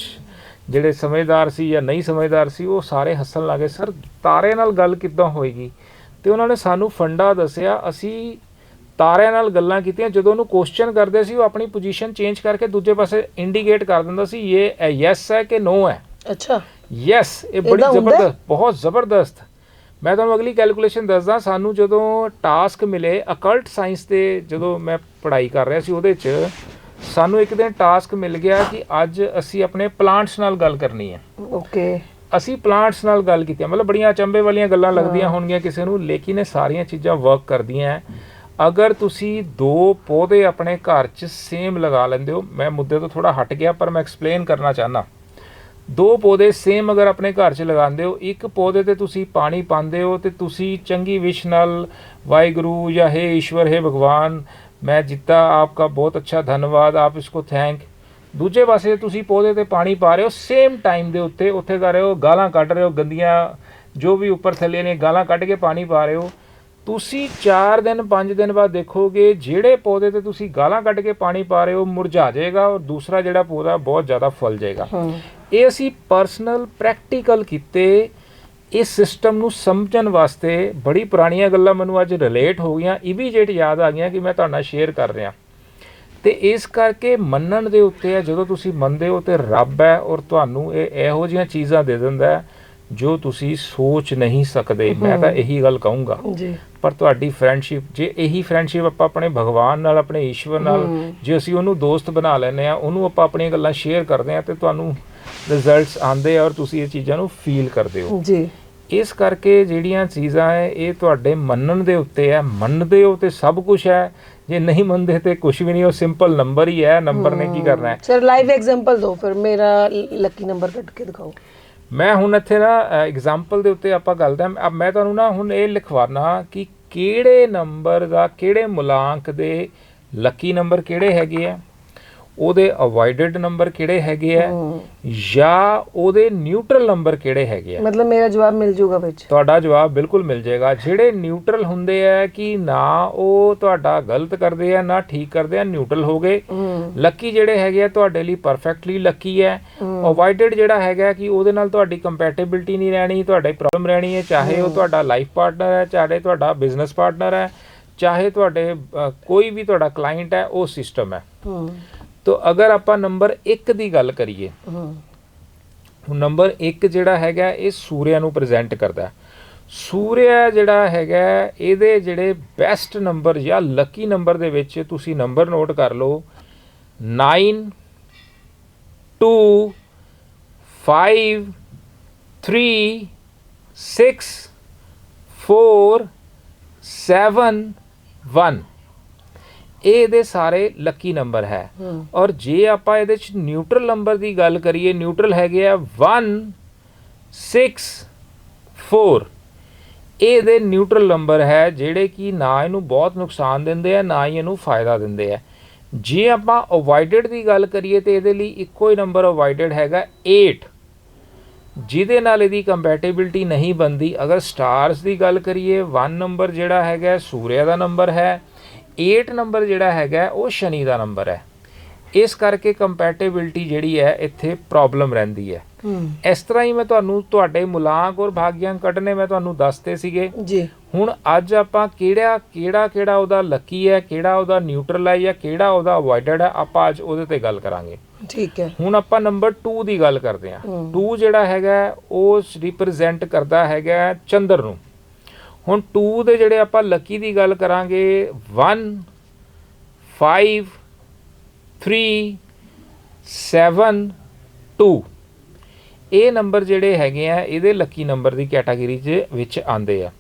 ਜਿਹੜੇ ਸਮਝਦਾਰ ਸੀ ਜਾਂ ਨਹੀਂ ਸਮਝਦਾਰ ਸੀ ਉਹ ਸਾਰੇ ਹੱਸਣ ਲੱਗੇ। ਸਰ ਤਾਰੇ ਨਾਲ ਗੱਲ ਕਿੱਦਾਂ ਹੋਏਗੀ? ਤੇ ਉਹਨਾਂ ਨੇ ਸਾਨੂੰ ਫੰਡਾ ਦੱਸਿਆ ਅਸੀਂ ਤਾਰਿਆਂ ਨਾਲ ਗੱਲਾਂ ਕੀਤੀਆਂ ਜਦੋਂ ਉਹਨੂੰ ਕੁਐਸਚਨ ਕਰਦੇ ਸੀ ਉਹ ਆਪਣੀ ਪੋਜੀਸ਼ਨ ਚੇਂਜ ਕਰਕੇ ਦੂਜੇ ਪਾਸੇ ਇੰਡੀਕੇਟ ਕਰ ਦਿੰਦਾ ਸੀ ਇਹ ਯੈਸ ਹੈ ਕਿ ਨੋ ਹੈ ਅੱਛਾ ਯੈਸ ਇਹ ਬੜੀ? ਜ਼ਬਰਦਸਤ ਬਹੁਤ ਜ਼ਬਰਦਸਤ ਮੈਂ ਤੁਹਾਨੂੰ ਅਗਲੀ ਕੈਲਕੂਲੇਸ਼ਨ ਦੱਸਦਾ ਸਾਨੂੰ ਜਦੋਂ ਟਾਸਕ ਮਿਲੇ ਅਕਲਟ ਸਾਇੰਸ ਤੇ ਜਦੋਂ ਮੈਂ ਪੜ੍ਹਾਈ ਕਰ ਰਿਹਾ ਸੀ ਉਹਦੇ 'ਚ ਸਾਨੂੰ ਇੱਕ ਦਿਨ ਟਾਸਕ ਮਿਲ ਗਿਆ ਕਿ ਅੱਜ ਅਸੀਂ ਆਪਣੇ ਪਲਾਂਟਸ ਨਾਲ ਗੱਲ ਕਰਨੀ ਹੈ ਓਕੇ ਅਸੀਂ ਪਲਾਂਟਸ ਨਾਲ ਗੱਲ ਕੀਤੀ। ਮਤਲਬ ਬੜੀਆਂ ਅਚੰਭੇ ਵਾਲੀਆਂ ਗੱਲਾਂ ਲੱਗਦੀਆਂ ਹੋਣਗੀਆਂ ਕਿਸੇ ਨੂੰ ਲੇਕਿਨ ਇਹ ਸਾਰੀਆਂ ਚੀਜ਼ਾਂ ਵਰਕ ਕਰਦੀਆਂ ਹੈ। ਅਗਰ ਤੁਸੀਂ ਦੋ ਪੌਦੇ ਆਪਣੇ ਘਰ 'ਚ ਸੇਮ ਲਗਾ ਲੈਂਦੇ ਹੋ, ਮੈਂ ਮੁੱਦੇ ਤੋਂ ਥੋੜਾ ਹਟ ਗਿਆ, ਪਰ ਮੈਂ ਐਕਸਪਲੇਨ ਕਰਨਾ ਚਾਹਨਾ ਦੋ ਪੌਦੇ ਸੇਮ ਅਗਰ ਆਪਣੇ ਘਰ 'ਚ ਲਗਾਉਂਦੇ ਹੋ, ਇੱਕ ਪੌਦੇ ਤੇ ਤੁਸੀਂ ਪਾਣੀ ਪਾਉਂਦੇ ਹੋ ਤੇ ਤੁਸੀਂ ਚੰਗੀ ਵਿਸ਼ ਨਾਲ ਵਾਹਿਗੁਰੂ ਜਾਂ हे ਈਸ਼ਵਰ हे ਭਗਵਾਨ, ਮੈਂ ਜਿੱਤਾ, ਆਪਕਾ ਬਹੁਤ ਅੱਛਾ ਧੰਨਵਾਦ, ਆਪ ਇਸਕੋ ਥੈਂਕ ਦੂਜੇ ਪਾਸੇ ਤੁਸੀਂ ਪੌਦੇ ਤੇ ਪਾਣੀ ਪਾ ਰਹੇ ਹੋ ਸੇਮ ਟਾਈਮ ਦੇ ਉੱਤੇ ਉੱਥੇ ਕਰ ਰਹੇ ਹੋ ਗਾਲਾਂ ਕੱਢ ਰਹੇ ਹੋ, ਗੰਦੀਆਂ ਜੋ ਵੀ ਉੱਪਰ ਥੱਲੇ ਨੇ, ਗਾਲਾਂ ਕੱਢ ਕੇ ਪਾਣੀ ਪਾ ਰਹੇ ਹੋ। ਤੁਸੀਂ 4 ਦਿਨ 5 ਦਿਨ ਬਾਅਦ ਦੇਖੋਗੇ ਜਿਹੜੇ ਪੌਦੇ ਤੇ ਤੁਸੀਂ ਗਾਲਾਂ ਕੱਢ ਕੇ ਪਾਣੀ ਪਾ ਰਹੇ ਹੋ ਮੁਰਝਾ ਜਾਏਗਾ ਔਰ ਦੂਸਰਾ ਜਿਹੜਾ ਪੌਦਾ ਬਹੁਤ ਜ਼ਿਆਦਾ ਫੁੱਲ ਜਾਏਗਾ। ਇਹ ਅਸੀਂ ਪਰਸਨਲ ਪ੍ਰੈਕਟੀਕਲ ਕੀਤੇ। ਇਸ ਸਿਸਟਮ ਨੂੰ ਸਮਝਣ ਵਾਸਤੇ ਬੜੀ ਪੁਰਾਣੀਆਂ ਗੱਲਾਂ ਮੈਨੂੰ ਅੱਜ ਰਿਲੇਟ ਹੋ ਗਈਆਂ। ਇਮੀਡੀਏਟ ਯਾਦ ਆ ਗਈਆਂ ਕਿ ਮੈਂ ਤੁਹਾਡੇ ਸ਼ੇਅਰ ਕਰ ਰਿਹਾ। ਤੇ ਇਸ ਕਰਕੇ ਮੰਨਣ ਦੇ ਉੱਤੇ ਹੈ ਜਦੋਂ ਤੁਸੀਂ ਮੰਨਦੇ ਹੋ ਤੇ ਰੱਬ ਹੈ ਔਰ ਤੁਹਾਨੂੰ ਇਹ ਇਹੋ ਜਿਹੀਆਂ ਚੀਜ਼ਾਂ ਦੇ ਦਿੰਦਾ ਹੈ ਜੋ ਤੁਸੀਂ ਸੋਚ ਨਹੀਂ ਸਕਦੇ ਮੈਂ ਤਾਂ ਇਹੀ ਗੱਲ ਕਹੂੰਗਾ। ਜੀ। ਪਰ ਤੁਹਾਡੀ ਫਰੈਂਡਸ਼ਿਪ ਜੇ ਇਹੀ ਫਰੈਂਡਸ਼ਿਪ ਆਪਾਂ ਆਪਣੇ ਭਗਵਾਨ ਨਾਲ ਆਪਣੇ ਈਸ਼ਵਰ ਨਾਲ। ਜੇ ਅਸੀਂ ਉਹਨੂੰ ਦੋਸਤ ਬਣਾ ਲੈਂਦੇ ਆ ਉਹਨੂੰ ਆਪਾਂ ਆਪਣੀਆਂ ਗੱਲਾਂ ਸ਼ੇਅਰ ਕਰਦੇ ਆ ਤੇ ਤੁਹਾਨੂੰ ਰਿਜ਼ਲਟਸ ਆਉਂਦੇ ਆ ਔਰ ਤੁਸੀਂ ਇਹ ਚੀਜ਼ਾਂ ਨੂੰ ਫੀਲ ਕਰਦੇ ਹੋ। ਜੀ। ਇਸ ਕਰਕੇ ਜਿਹੜੀਆਂ ਚੀਜ਼ਾਂ ਹੈ ਇਹ ਤੁਹਾਡੇ ਮੰਨਣ ਦੇ ਉੱਤੇ ਹੈ ਮੰਨਦੇ ਹੋ ਤੇ ਸਭ ਕੁਝ ਹੈ। ਜੇ ਨਹੀਂ ਮੰਨਦੇ ਤੇ ਕੁਝ ਵੀ ਨਹੀਂ ਉਹ ਸਿੰਪਲ ਨੰਬਰ ਹੀ ਹੈ ਨੰਬਰ ਨੇ ਕੀ ਕਰਨਾ ਹੈ। ਸਰ ਲਾਈਵ ਐਗਜ਼ਾਮਪਲ ਦਿਓ ਫਿਰ ਮੇਰਾ ਲੱਕੀ ਨੰਬਰ ਕੱਢ ਕੇ ਦਿਖਾਓ। ਮੈਂ ਹੁਣ ਇੱਥੇ ਨਾ ਐਗਜ਼ਾਮਪਲ ਦੇ ਉੱਤੇ ਆਪਾਂ ਗੱਲ ਦਾ ਮੈਂ ਤੁਹਾਨੂੰ ਨਾ ਹੁਣ ਇਹ ਲਿਖਵਾਣਾ ਕਿ ਕਿਹੜੇ ਨੰਬਰ ਦਾ, ਕਿਹੜੇ ਮੁਲਾਂਕ ਦੇ ਲੱਕੀ ਨੰਬਰ ਕਿਹੜੇ ਹੈਗੇ ਆ? ਉਹਦੇ ਅਵੋਇਡਡ ਨੰਬਰ ਕਿਹੜੇ ਹੈਗੇ ਆ? ਜਾਂ ਉਹਦੇ ਨਿਊਟਰਲ ਨੰਬਰ ਕਿਹੜੇ ਹੈਗੇ ਆ? ਮਤਲਬ ਮੇਰਾ ਜਵਾਬ ਮਿਲ ਜੂਗਾ ਵਿੱਚ। ਤੁਹਾਡਾ ਜਵਾਬ ਬਿਲਕੁਲ ਮਿਲ ਜਾਏਗਾ। ਜਿਹੜੇ ਨਿਊਟਰਲ ਹੁੰਦੇ ਆ ਕਿ ਨਾ ਉਹ ਤੁਹਾਡਾ ਗਲਤ ਕਰਦੇ ਆ ਨਾ ਠੀਕ ਕਰਦੇ ਆ ਨਿਊਟਰਲ ਹੋ ਗਏ। ਲੱਕੀ ਜਿਹੜੇ ਹੈਗੇ ਆ ਤੁਹਾਡੇ ਲਈ ਪਰਫੈਕਟਲੀ ਲੱਕੀ ਹੈ। ਅਵੋਇਡਡ ਜਿਹੜਾ ਹੈਗਾ ਕਿ ਉਹਦੇ ਨਾਲ ਤੁਹਾਡੀ ਕੰਪੈਟੀਬਿਲਟੀ ਨਹੀਂ ਰਹਿਣੀ ਤੁਹਾਡੇ ਪ੍ਰੋਬਲਮ ਰਹਿਣੀ ਹੈ ਚਾਹੇ ਉਹ ਤੁਹਾਡਾ ਲਾਈਫ ਪਾਰਟਨਰ ਹੈ ਚਾਹੇ ਤੁਹਾਡਾ ਬਿਜ਼ਨਸ ਪਾਰਟਨਰ ਹੈ ਚਾਹੇ ਤੁਹਾਡੇ ਕੋਈ ਵੀ ਤੁਹਾਡਾ ਕਲਾਇੰਟ ਹੈ ਉਹ ਸਿਸਟਮ ਹੈ। ਤੋ ਅਗਰ ਆਪਾਂ ਨੰਬਰ 1 ਦੀ ਗੱਲ ਕਰੀਏ ਹੁਣ ਨੰਬਰ 1 ਜਿਹੜਾ ਹੈਗਾ ਇਹ ਸੂਰਿਆ ਨੂੰ ਪ੍ਰੈਜ਼ੈਂਟ ਕਰਦਾ। ਸੂਰਿਆ ਜਿਹੜਾ ਹੈਗਾ ਇਹਦੇ ਜਿਹੜੇ ਬੈਸਟ ਨੰਬਰ ਜਾਂ ਲੱਕੀ ਨੰਬਰ ਦੇ ਵਿੱਚ ਤੁਸੀਂ ਨੰਬਰ ਨੋਟ ਕਰ ਲਓ 9 2 5 3 6 4 7 1 ਇਹ ਇਹਦੇ ਸਾਰੇ ਲੱਕੀ ਨੰਬਰ ਹੈ। ਔਰ ਜੇ ਆਪਾਂ ਇਹਦੇ ਚ ਨਿਊਟਰਲ ਨੰਬਰ ਦੀ ਗੱਲ ਕਰੀਏ ਨਿਊਟਰਲ ਹੈਗੇ ਆ 1 6 4 ਇਹ ਇਹਦੇ ਨਿਊਟਰਲ ਨੰਬਰ ਹੈ ਜਿਹੜੇ ਕਿ ਨਾ ਇਹਨੂੰ ਬਹੁਤ ਨੁਕਸਾਨ ਦਿੰਦੇ ਆ ਨਾ ਹੀ ਇਹਨੂੰ ਫਾਇਦਾ ਦਿੰਦੇ ਆ। ਜੇ ਆਪਾਂ ਅਵੋਇਡਡ ਦੀ ਗੱਲ ਕਰੀਏ ਤੇ ਇਹਦੇ ਲਈ ਇੱਕੋ ਹੀ ਨੰਬਰ ਅਵੋਇਡਡ ਹੈਗਾ 8 ਜਿਹਦੇ ਨਾਲ ਇਹਦੀ ਕੰਪੈਟੀਬਿਲਟੀ ਨਹੀਂ ਬੰਦੀ ਅਗਰ ਸਟਾਰਸ ਦੀ ਗੱਲ ਕਰੀਏ 1 ਨੰਬਰ ਜਿਹੜਾ ਹੈਗਾ ਸੂਰਿਆ ਦਾ ਨੰਬਰ ਹੈ। 8 ਨੰਬਰ ਜਿਹੜਾ ਹੈਗਾ ਉਹ ਸ਼ਨੀ ਦਾ ਨੰਬਰ ਹੈ। ਇਸ ਕਰਕੇ ਕੰਪੈਟੀਬਿਲਟੀ ਜਿਹੜੀ ਹੈ ਇੱਥੇ ਪ੍ਰੋਬਲਮ ਰਹਿੰਦੀ ਹੈ। ਇਸ ਤਰ੍ਹਾਂ ਹੀ ਮੈਂ ਤੁਹਾਨੂੰ ਤੁਹਾਡੇ ਮੁਲਾਂਕ ਔਰ ਭਾਗਿਆਂ ਕੱਢਨੇ ਮੈਂ ਤੁਹਾਨੂੰ ਦੱਸਤੇ ਸੀਗੇ। ਜੀ। ਹੁਣ ਅੱਜ ਆਪਾਂ ਕਿਹੜਾ ਕਿਹੜਾ ਕਿਹੜਾ ਉਹਦਾ ਲੱਕੀ ਹੈ ਕਿਹੜਾ ਉਹਦਾ ਨਿਊਟਰਲ ਹੈ ਜਾਂ ਕਿਹੜਾ ਉਹਦਾ ਅਵੋਇਡਡ ਹੈ ਆਪਾਂ ਅੱਜ ਉਹਦੇ ਤੇ ਗੱਲ ਕਰਾਂਗੇ। ਠੀਕ ਹੈ। ਹੁਣ ਆਪਾਂ ਨੰਬਰ 2 ਦੀ ਗੱਲ ਕਰਦੇ ਹਾਂ। ਹਮ। 2 ਜਿਹੜਾ ਹੈਗਾ ਉਹ ਰਿਪਰੈਜ਼ੈਂਟ ਕਰਦਾ ਹੈਗਾ ਚੰਦਰ ਨੂੰ। ਹੁਣ 2 ਦੇ ਜਿਹੜੇ ਆਪਾਂ ਲੱਕੀ ਦੀ ਗੱਲ ਕਰਾਂਗੇ 1 5 3 7 2 ਇਹ ਨੰਬਰ ਜਿਹੜੇ ਹੈਗੇ ਆ, ਇਹਦੇ ਲੱਕੀ ਨੰਬਰ ਦੀ ਕੈਟਾਗਰੀ 'ਚ ਵਿੱਚ ਆਉਂਦੇ ਆ।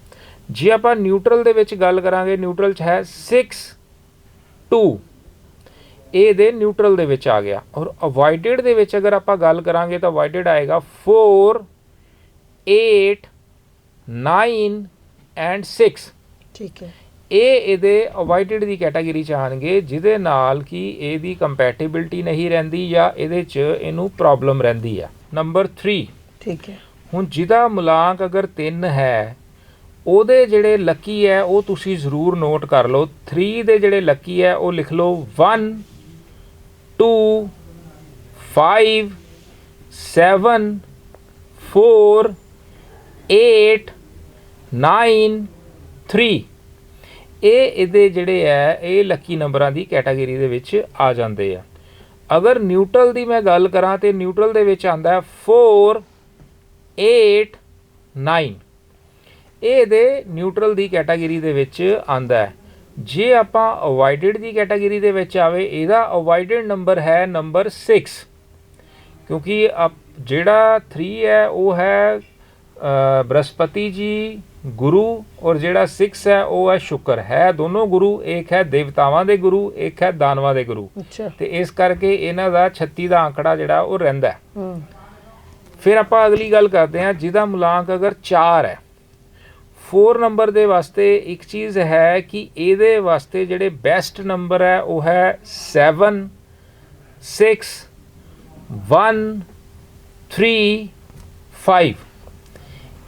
ਜੇ ਆਪਾਂ ਨਿਊਟਰਲ ਦੇ ਵਿੱਚ ਗੱਲ ਕਰਾਂਗੇ ਨਿਊਟਰਲ 'ਚ ਹੈ 6 2 ਇਹ ਦੇ ਨਿਊਟਰਲ ਦੇ ਵਿੱਚ ਆ ਗਿਆ। ਔਰ ਅਵੋਇਡਡ ਦੇ ਵਿੱਚ ਅਗਰ ਆਪਾਂ ਗੱਲ ਕਰਾਂਗੇ, ਤਾਂ ਅਵੋਇਡਡ ਆਏਗਾ 4 8 9 ਐਂਡ 6 ਠੀਕ ਹੈ। ਇਹ ਇਹਦੇ ਅਵੋਇਡਡ ਦੀ ਕੈਟਾਗਰੀ ਚ ਆਣਗੇ ਜਿਹਦੇ ਨਾਲ ਕਿ ਇਹਦੀ ਕੰਪੈਟੀਬਿਲਟੀ ਨਹੀਂ ਰਹਿੰਦੀ ਜਾਂ ਇਹਦੇ ਚ ਇਹਨੂੰ ਪ੍ਰੋਬਲਮ ਰਹਿੰਦੀ ਆ। ਨੰਬਰ 3 ਠੀਕ ਹੈ। ਹੁਣ ਜਿਹਦਾ ਮੁਲਾਂਕ ਅਗਰ 3 ਹੈ ਉਹਦੇ ਜਿਹੜੇ ਲੱਕੀ ਹੈ ਉਹ ਤੁਸੀਂ ਜ਼ਰੂਰ ਨੋਟ ਕਰ ਲਓ। 3 ਦੇ ਜਿਹੜੇ ਲੱਕੀ ਹੈ ਉਹ ਲਿਖ ਲਓ 1 2 5 7 4 8 9 3 ਇਹ ਇਹਦੇ ਜਿਹੜੇ ਹੈ ਇਹ ਲੱਕੀ ਨੰਬਰਾਂ ਦੀ ਕੈਟਾਗਰੀ ਦੇ ਵਿੱਚ ਆ ਜਾਂਦੇ ਆ। ਅਗਰ ਨਿਊਟਰਲ ਦੀ ਮੈਂ ਗੱਲ ਕਰਾਂ ਤੇ ਨਿਊਟਰਲ ਦੇ ਵਿੱਚ ਆਂਦਾ ਹੈ 4 8 9 ਇਹ ਇਹਦੇ ਨਿਊਟਰਲ ਦੀ ਕੈਟਾਗਰੀ ਦੇ ਵਿੱਚ ਆਂਦਾ ਹੈ। ਜੇ ਆਪਾਂ ਅਵੋਇਡਡ ਦੀ ਕੈਟਾਗਰੀ ਦੇ ਵਿੱਚ ਆਵੇ ਇਹਦਾ ਅਵੋਇਡਡ ਨੰਬਰ ਹੈ ਨੰਬਰ 6 ਕਿਉਂਕਿ ਅਪ- ਜਿਹੜਾ 3 ਹੈ ਉਹ ਹੈ ਅ, ਬ੍ਰਹਸਪਤੀ ਜੀ ਗੁਰੂ ਔਰ ਜਿਹੜਾ 6 ਹੈ ਉਹ ਹੈ ਸ਼ੁਕਰ। ਹੈ ਦੋਨੋਂ ਗੁਰੂ ਇੱਕ ਹੈ ਦੇਵਤਾਵਾਂ ਦੇ ਗੁਰੂ ਇੱਕ ਹੈ ਦਾਨਵਾਂ ਦੇ ਗੁਰੂ। ਤੇ ਇਸ ਕਰਕੇ ਇਹਨਾਂ ਦਾ 36 ਦਾ ਆંકੜਾ ਜਿਹੜਾ ਉਹ ਰਹਿੰਦਾ ਹੈ। ਫਿਰ ਆਪਾਂ ਅਗਲੀ ਗੱਲ ਕਰਦੇ ਹਾਂ ਜਿਹਦਾ ਮੁਲਾਂਕ ਅਗਰ 4 ਹੈ। 4 ਨੰਬਰ ਦੇ ਵਾਸਤੇ ਇੱਕ ਚੀਜ਼ ਹੈ ਕਿ ਇਹਦੇ ਵਾਸਤੇ ਜਿਹੜੇ ਬੈਸਟ ਨੰਬਰ ਹੈ ਉਹ ਹੈ 7 6 1 3 5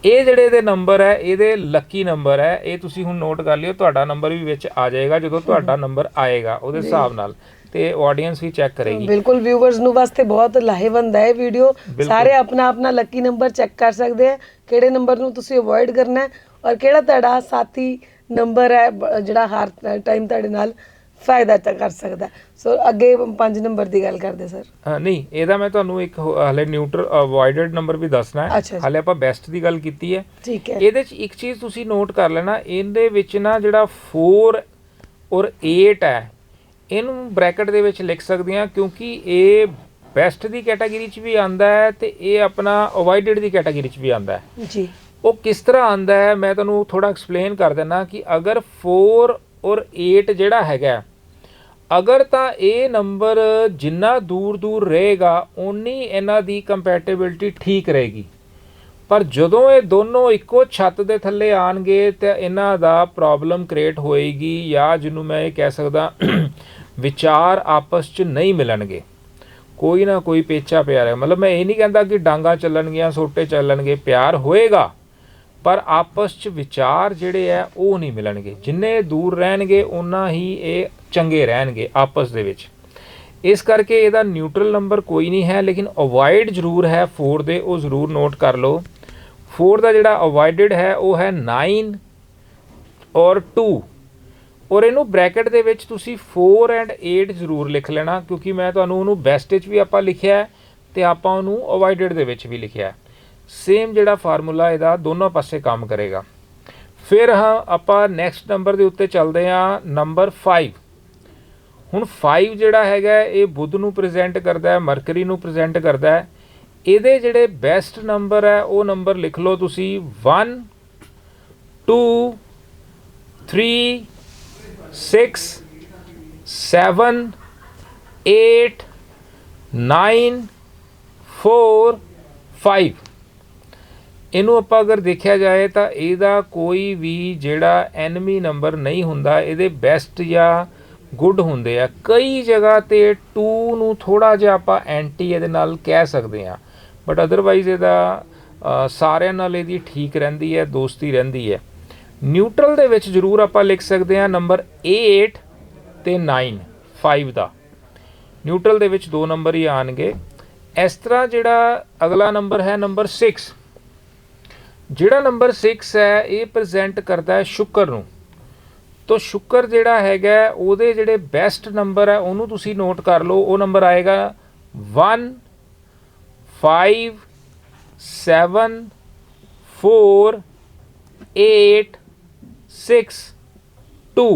ਇਹ ਜਿਹੜੇ ਇਹਦੇ ਨੰਬਰ ਹੈ ਇਹਦੇ ਲੱਕੀ ਨੰਬਰ ਹੈ ਇਹ ਤੁਸੀਂ ਹੁਣ ਨੋਟ ਕਰ ਲਿਓ ਤੁਹਾਡਾ ਨੰਬਰ ਵੀ ਵਿੱਚ ਆ ਜਾਏਗਾ ਜਦੋਂ ਤੁਹਾਡਾ ਨੰਬਰ ਆਏਗਾ ਉਹਦੇ ਹਿਸਾਬ ਨਾਲ। ਤੇ ਆਡੀਅנס ਵੀ ਚੈੱਕ ਕਰੇਗੀ। ਬਿਲਕੁਲ ਵਿਊਵਰਸ ਨੂੰ ਵਾਸਤੇ ਬਹੁਤ ਲਾਹੇਵੰਦ ਹੈ ਵੀਡੀਓ ਸਾਰੇ ਆਪਣਾ ਆਪਣਾ ਲੱਕੀ ਨੰਬਰ ਚੈੱਕ ਕਰ ਸਕਦੇ ਆ ਕਿਹੜੇ ਨੰਬਰ ਨੂੰ ਤੁਸੀਂ ਅਵੋਇਡ ਕਰਨਾ ਹੈ ਔਰ ਕਿਹੜਾ ਤੁਹਾਡਾ ਸਾਥੀ ਨੰਬਰ ਹੈ ਜਿਹੜਾ ਹਰ ਟਾਈਮ ਤੁਹਾਡੇ ਨਾਲ ਫਾਇਦਾ ਤਾਂ ਕਰ ਸਕਦਾ। ਸੋ ਅੱਗੇ 5 ਨੰਬਰ ਦੀ ਗੱਲ ਕਰਦੇ ਸਰ। ਅ, ਨਹੀਂ ਇਹਦਾ ਮੈਂ ਤੁਹਾਨੂੰ ਇੱਕ ਹੋ- ਹਾਲੇ ਨਿਊਟਰ ਅਵੋਇਡਡ ਨੰਬਰ ਵੀ ਦੱਸਣਾ ਹੈ। ਜੀ। ਹਾਲੇ ਆਪਾਂ ਬੈਸਟ ਦੀ ਗੱਲ ਕੀਤੀ ਹੈ। ਠੀਕ ਹੈ। ਇਹਦੇ ਚ ਇੱਕ ਚੀਜ਼ ਤੁਸੀਂ ਨੋਟ ਕਰ ਲੈਣਾ ਇਹਦੇ ਵਿੱਚ ਨਾ ਜਿਹੜਾ 4 ਔਰ 8 ਹੈ ਇਹਨੂੰ ਬ੍ਰੈਕਟ ਦੇ ਵਿੱਚ ਲਿਖ ਸਕਦੇ ਹਾਂ ਕਿਉਂਕਿ ਇਹ ਬੈਸਟ ਦੀ ਕੈਟਾਗਰੀ ਚ ਵੀ ਆਂਦਾ ਹੈ ਤੇ ਇਹ ਆਪਣਾ ਅਵੋਇਡਡ ਦੀ ਕੈਟਾਗਰੀ ਚ ਵੀ ਆਂਦਾ ਹੈ। ਜੀ। ਉਹ ਕਿਸ ਤਰ੍ਹਾਂ ਆਂਦਾ ਹੈ ਮੈਂ ਤੁਹਾਨੂੰ ਥੋੜਾ ਐਕਸਪਲੇਨ ਕਰ ਦਿੰਦਾ ਕਿ ਅਗਰ 4 ਔਰ 8 ਜਿਹੜਾ ਹੈਗਾ ਅਗਰ ਤਾਂ ਇਹ ਨੰਬਰ ਜਿੰਨਾ ਦੂਰ ਦੂਰ ਰਹੇਗਾ, ਓਨੀ ਇਹਨਾਂ ਦੀ ਕੰਪੈਟੀਬਿਲਟੀ ਠੀਕ ਰਹੇਗੀ। ਪਰ ਜਦੋਂ ਇਹ ਦੋਨੋਂ ਇੱਕੋ ਛੱਤ ਦੇ ਥੱਲੇ ਆਣਗੇ ਤੇ ਇਹਨਾਂ ਦਾ ਪ੍ਰੋਬਲਮ ਕ੍ਰੀਏਟ ਹੋਏਗੀ ਜਾਂ ਜਿਹਨੂੰ ਮੈਂ ਇਹ ਕਹਿ ਸਕਦਾ, ਵਿਚਾਰ ਆਪਸ 'ਚ ਨਹੀਂ ਮਿਲਣਗੇ। ਕੋਈ ਨਾ ਕੋਈ ਪੇਚਾ ਪਿਆ ਰਹੇ ਮਤਲਬ ਮੈਂ ਇਹ ਨਹੀਂ ਕਹਿੰਦਾ ਕਿ ਡਾਂਗਾ ਚੱਲਣਗੀਆਂ, ਸੋਟੇ ਚੱਲਣਗੇ, ਪਿਆਰ ਹੋਏਗਾ, ਪਰ ਆਪਸ 'ਚ ਵਿਚਾਰ ਜਿਹੜੇ ਆ, ਉਹ ਨਹੀਂ ਮਿਲਣਗੇ। ਜਿੰਨੇ ਦੂਰ ਰਹਿਣਗੇ ਉਨਾ ਹੀ ਇਹ ਚੰਗੇ ਰਹਿਣਗੇ ਆਪਸ ਦੇ ਵਿੱਚ। ਇਸ ਕਰਕੇ ਇਹਦਾ ਨਿਊਟਰਲ ਨੰਬਰ ਕੋਈ ਨਹੀਂ ਹੈ, ਲੇਕਿਨ ਅਵੋਇਡ ਜ਼ਰੂਰ ਹੈ 4 ਦੇ, ਉਹ ਜ਼ਰੂਰ ਨੋਟ ਕਰ ਲਓ। 4 ਦਾ ਜਿਹੜਾ ਅਵੋਇਡਡ ਹੈ, ਉਹ ਹੈ 9 ਔਰ 2 ਔਰ ਇਹਨੂੰ ਬ੍ਰੈਕਟ ਦੇ ਵਿੱਚ ਤੁਸੀਂ 4 ਐਂਡ 8 ਜ਼ਰੂਰ ਲਿਖ ਲੈਣਾ, ਕਿਉਂਕਿ ਮੈਂ ਤੁਹਾਨੂੰ ਉਹਨੂੰ ਬੈਸਟ ਵਿੱਚ ਵੀ ਆਪਾਂ ਲਿਖਿਆ ਹੈ ਤੇ ਆਪਾਂ ਉਹਨੂੰ ਅਵੋਇਡਡ ਦੇ ਵਿੱਚ ਵੀ ਲਿਖਿਆ ਸੇਮ ਜਿਹੜਾ ਫਾਰਮੂਲਾ ਇਹਦਾ ਦੋਨੋਂ ਪਾਸੇ ਕੰਮ ਕਰੇਗਾ। ਫਿਰ ਹਾਂ, ਆਪਾਂ ਨੈਕਸਟ ਨੰਬਰ ਦੇ ਉੱਤੇ ਚੱਲਦੇ ਹਾਂ ਨੰਬਰ 5 ਹੁਣ 5 ਜਿਹੜਾ ਹੈਗਾ ਇਹ ਬੁੱਧ ਨੂੰ ਪ੍ਰੈਜ਼ੈਂਟ ਕਰਦਾ ਹੈ ਮਰਕਰੀ ਨੂੰ ਪ੍ਰੈਜ਼ੈਂਟ ਕਰਦਾ ਹੈ। ਇਹਦੇ ਜਿਹੜੇ ਬੈਸਟ ਨੰਬਰ ਹੈ, ਉਹ ਨੰਬਰ ਲਿਖ ਲਓ ਤੁਸੀਂ। 1 2 3 6 7 8 9 4 5 ਇਹਨੂੰ ਆਪਾਂ ਅਗਰ ਦੇਖਿਆ ਜਾਏ ਤਾਂ ਇਹਦਾ ਕੋਈ ਵੀ ਜਿਹੜਾ ਐਨਮੀ ਨੰਬਰ ਨਹੀਂ ਹੁੰਦਾ, ਇਹਦੇ ਬੈਸਟ ਜਾਂ ਗੁੱਡ ਹੁੰਦੇ ਆ। ਕਈ ਜਗ੍ਹਾ ਤੇ 2 ਨੂੰ ਥੋੜਾ ਜਿਹਾ ਆਪਾਂ ਐਂਟੀ ਇਹਦੇ ਨਾਲ ਕਹਿ ਸਕਦੇ ਆ ਬਟ ਅਦਰਵਾਈਜ਼ ਇਹਦਾ ਸਾਰਿਆਂ ਨਾਲ ਇਹਦੀ ਠੀਕ ਰਹਿੰਦੀ ਹੈ, ਦੋਸਤੀ ਰਹਿੰਦੀ ਹੈ। ਨਿਊਟਰਲ ਦੇ ਵਿੱਚ ਜ਼ਰੂਰ ਆਪਾਂ ਲਿਖ ਸਕਦੇ ਆ ਨੰਬਰ 8 ਤੇ 9 5 ਦਾ। ਨਿਊਟਰਲ ਦੇ ਵਿੱਚ ਦੋ ਨੰਬਰ ਹੀ ਆਣਗੇ ਇਸ ਤਰ੍ਹਾਂ ਜਿਹੜਾ ਅਗਲਾ ਨੰਬਰ ਹੈ ਨੰਬਰ 6 ਜਿਹੜਾ ਨੰਬਰ 6 ਹੈ, ਇਹ ਪ੍ਰੈਜ਼ੈਂਟ ਕਰਦਾ ਹੈ ਸ਼ੁੱਕਰ ਨੂੰ। ਤੋ ਸ਼ੁੱਕਰ ਜਿਹੜਾ ਹੈਗਾ, ਉਹਦੇ ਜਿਹੜੇ ਬੈਸਟ ਨੰਬਰ ਹੈ ਉਹਨੂੰ ਤੁਸੀਂ ਨੋਟ ਕਰ ਲਓ। ਉਹ ਨੰਬਰ ਆਏਗਾ 1 5 7 4 8 6 2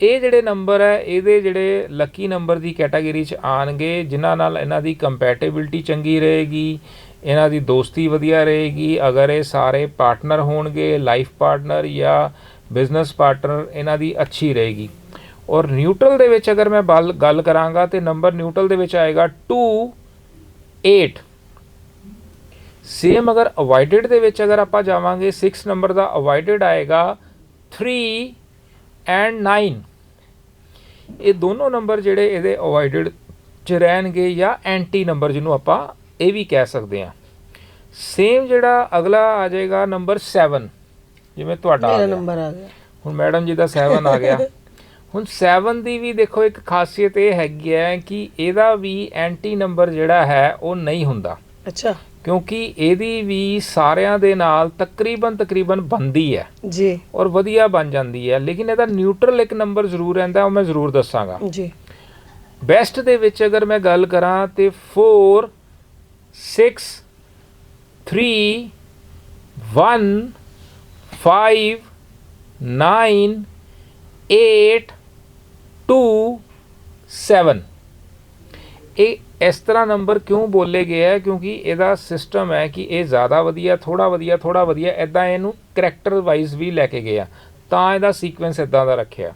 ਇਹ ਜਿਹੜੇ ਨੰਬਰ ਹੈ ਇਹਦੇ ਜਿਹੜੇ ਲੱਕੀ ਨੰਬਰ ਦੀ ਕੈਟਾਗਰੀ ਚ ਆਣਗੇ, ਜਿਨ੍ਹਾਂ ਨਾਲ ਇਹਨਾਂ ਦੀ ਕੰਪੈਟੀਬਿਲਟੀ ਚੰਗੀ ਰਹੇਗੀ, ਇਹਨਾਂ ਦੀ ਦੋਸਤੀ ਵਧੀਆ ਰਹੇਗੀ, ਅਗਰ ਇਹ ਸਾਰੇ ਪਾਰਟਨਰ ਹੋਣਗੇ ਲਾਈਫ ਪਾਰਟਨਰ ਜਾਂ ਬਿਜ਼ਨਸ ਪਾਰਟਨਰ ਇਹਨਾਂ ਦੀ ਅੱਛੀ ਰਹੇਗੀ। ਔਰ ਨਿਊਟਰਲ ਦੇ ਵਿੱਚ ਅਗਰ ਮੈਂ ਬਲ- ਗੱਲ ਕਰਾਂਗਾ ਤੇ ਨੰਬਰ ਨਿਊਟਰਲ ਦੇ ਵਿੱਚ ਆਏਗਾ 2 8 ਸੇਮ ਅਗਰ ਅਵੋਇਡਡ ਦੇ ਵਿੱਚ ਅਗਰ ਆਪਾਂ ਜਾਵਾਂਗੇ 6 ਨੰਬਰ ਦਾ ਅਵੋਇਡਡ ਆਏਗਾ 3 ਐਂਡ 9 ਇਹ ਦੋਨੋਂ ਨੰਬਰ ਜਿਹੜੇ ਇਹਦੇ ਅਵੋਇਡਡ ਚ ਰਹਿਣਗੇ ਜਾਂ ਐਂਟੀ ਨੰਬਰ ਜਿਹਨੂੰ ਆਪਾਂ ਇਹ ਵੀ ਕਹਿ ਸਕਦੇ ਹਾਂ। ਸੇਮ ਜਿਹੜਾ ਅਗਲਾ ਆ ਜਾਏਗਾ ਨੰਬਰ 7 ਜਿਵੇਂ ਤੁਹਾਡਾ ਆ ਮੇਰਾ ਗਿਆ। ਨੰਬਰ ਆ ਗਿਆ। ਹੁਣ ਮੈਡਮ ਜੀ ਦਾ 7 ਆ ਗਿਆ। ਹੁਣ 7 ਦੀ ਵੀ ਦੇਖੋ ਇੱਕ ਖਾਸੀਅਤ ਇਹ ਹੈਗੀ ਹੈ ਕਿ ਇਹਦਾ ਵੀ ਐਂਟੀ ਨੰਬਰ ਜਿਹੜਾ ਹੈ ਉਹ ਨਹੀਂ ਹੁੰਦਾ। ਅੱਛਾ। ਕਿਉਂਕਿ ਇਹਦੀ ਵੀ ਸਾਰਿਆਂ ਦੇ ਨਾਲ ਤਕਰੀਬਨ ਤਕਰੀਬਨ ਬੰਦੀ ਹੈ। ਜੀ। ਔਰ ਵਧੀਆ ਬਣ ਜਾਂਦੀ ਹੈ। ਲੇਕਿਨ ਇਹਦਾ ਨਿਊਟਰਲ ਇੱਕ ਨੰਬਰ ਜ਼ਰੂਰ ਰਹਿੰਦਾ ਉਹ ਮੈਂ ਜ਼ਰੂਰ ਦੱਸਾਂਗਾ। ਜੀ। ਬੈਸਟ ਦੇ ਵਿੱਚ ਅਗਰ ਮੈਂ ਗੱਲ ਕਰਾਂ ਤੇ 4 6 3 1 5 9 8 2 7 ਇਹ ਇਸ ਤਰ੍ਹਾਂ ਨੰਬਰ ਕਿਉਂ ਬੋਲੇ ਗਏ ਹੈ ਕਿਉਂਕਿ ਇਹਦਾ ਸਿਸਟਮ ਹੈ ਕਿ ਇਹ ਜ਼ਿਆਦਾ ਵਧੀਆ ਥੋੜਾ ਵਧੀਆ ਥੋੜਾ ਵਧੀਆ ਐਦਾਂ ਇਹਨੂੰ ਕਰੈਕਟਰ ਵਾਈਜ਼ ਵੀ ਲੈ ਕੇ ਗਏ ਆ। ਤਾਂ ਇਹਦਾ ਸੀਕੁਐਂਸ ਇਦਾਂ ਦਾ ਰੱਖਿਆ।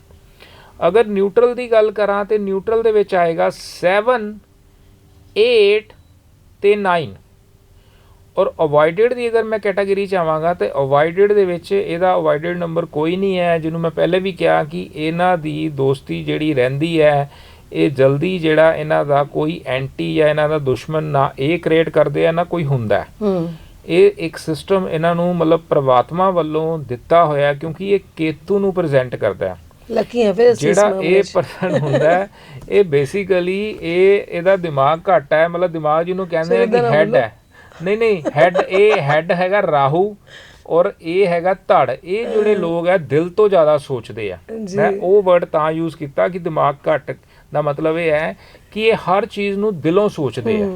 ਅਗਰ ਨਿਊਟਰਲ ਦੀ ਗੱਲ ਕਰਾਂ ਤੇ ਨਿਊਟਰਲ ਦੇ ਵਿੱਚ ਆਏਗਾ 7 8 ਤੇ 9 ਔਰ ਅਵੋਇਡਡ ਦੀ ਅਗਰ ਮੈਂ ਕੈਟਾਗਰੀ ਚ ਆਵਾਂਗਾ ਤੇ ਅਵੋਇਡਡ ਦੇ ਵਿੱਚ ਇਹਦਾ ਅਵੋਇਡਡ ਨੰਬਰ ਕੋਈ ਨਹੀਂ ਹੈ ਜਿਹਨੂੰ ਮੈਂ ਪਹਿਲੇ ਵੀ ਕਿਹਾ ਕਿ ਇਹਨਾਂ ਦੀ ਦੋਸਤੀ ਜਿਹੜੀ ਰਹਿੰਦੀ ਹੈ ਇਹ ਜਲਦੀ ਜਿਹੜਾ ਇਹਨਾਂ ਦਾ ਕੋਈ ਐਂਟੀ ਜਾਂ ਇਹਨਾਂ ਦਾ ਦੁਸ਼ਮਣ ਨਾ ਇਹ ਕ੍ਰੀਏਟ ਕਰਦੇ ਆ ਨਾ ਕੋਈ ਹੁੰਦਾ ਹੈ। ਇਹ ਇੱਕ ਸਿਸਟਮ ਇਹਨਾਂ ਨੂੰ ਮਤਲਬ ਪ੍ਰਮਾਤਮਾ ਵੱਲੋਂ ਦਿੱਤਾ ਹੋਇਆ ਕਿਉਂਕਿ ਇਹ ਕੇਤੂ ਨੂੰ ਪ੍ਰੈਜ਼ੈਂਟ ਕਰਦਾ ਹੈ ਲੱਕੀ ਹੈ ਫਿਰ ਇਸ ਜਿਹੜਾ ਇਹ। ਪਰਸਨ ਹੁੰਦਾ ਹੈ ਇਹ ਬੇਸਿਕਲੀ ਇਹ ਇਹਦਾ ਦਿਮਾਗ ਘੱਟ ਹੈ ਮਤਲਬ ਦਿਮਾਗ ਜਿਹਨੂੰ ਕਹਿੰਦੇ ਆ ਕਿ ਹੈਡ ਹੈ ਨਹੀਂ ਨਹੀਂ ਹੈਡ ਇਹ ਹੈਡ ਹੈਗਾ ਰਾਹੂ ਔਰ ਇਹ ਹੈਗਾ ਧੜ। ਇਹ ਜਿਹੜੇ ਲੋਕ ਹੈ ਦਿਲ ਤੋਂ ਜ਼ਿਆਦਾ ਸੋਚਦੇ ਆ। ਮੈਂ ਉਹ ਵਰਡ ਤਾਂ ਯੂਜ਼ ਕੀਤਾ ਕਿ ਦਿਮਾਗ ਘੱਟ ਦਾ ਮਤਲਬ ਇਹ ਹੈ ਕਿ ਇਹ ਹਰ ਚੀਜ਼ ਨੂੰ ਦਿਲੋਂ ਸੋਚਦੇ ਆ।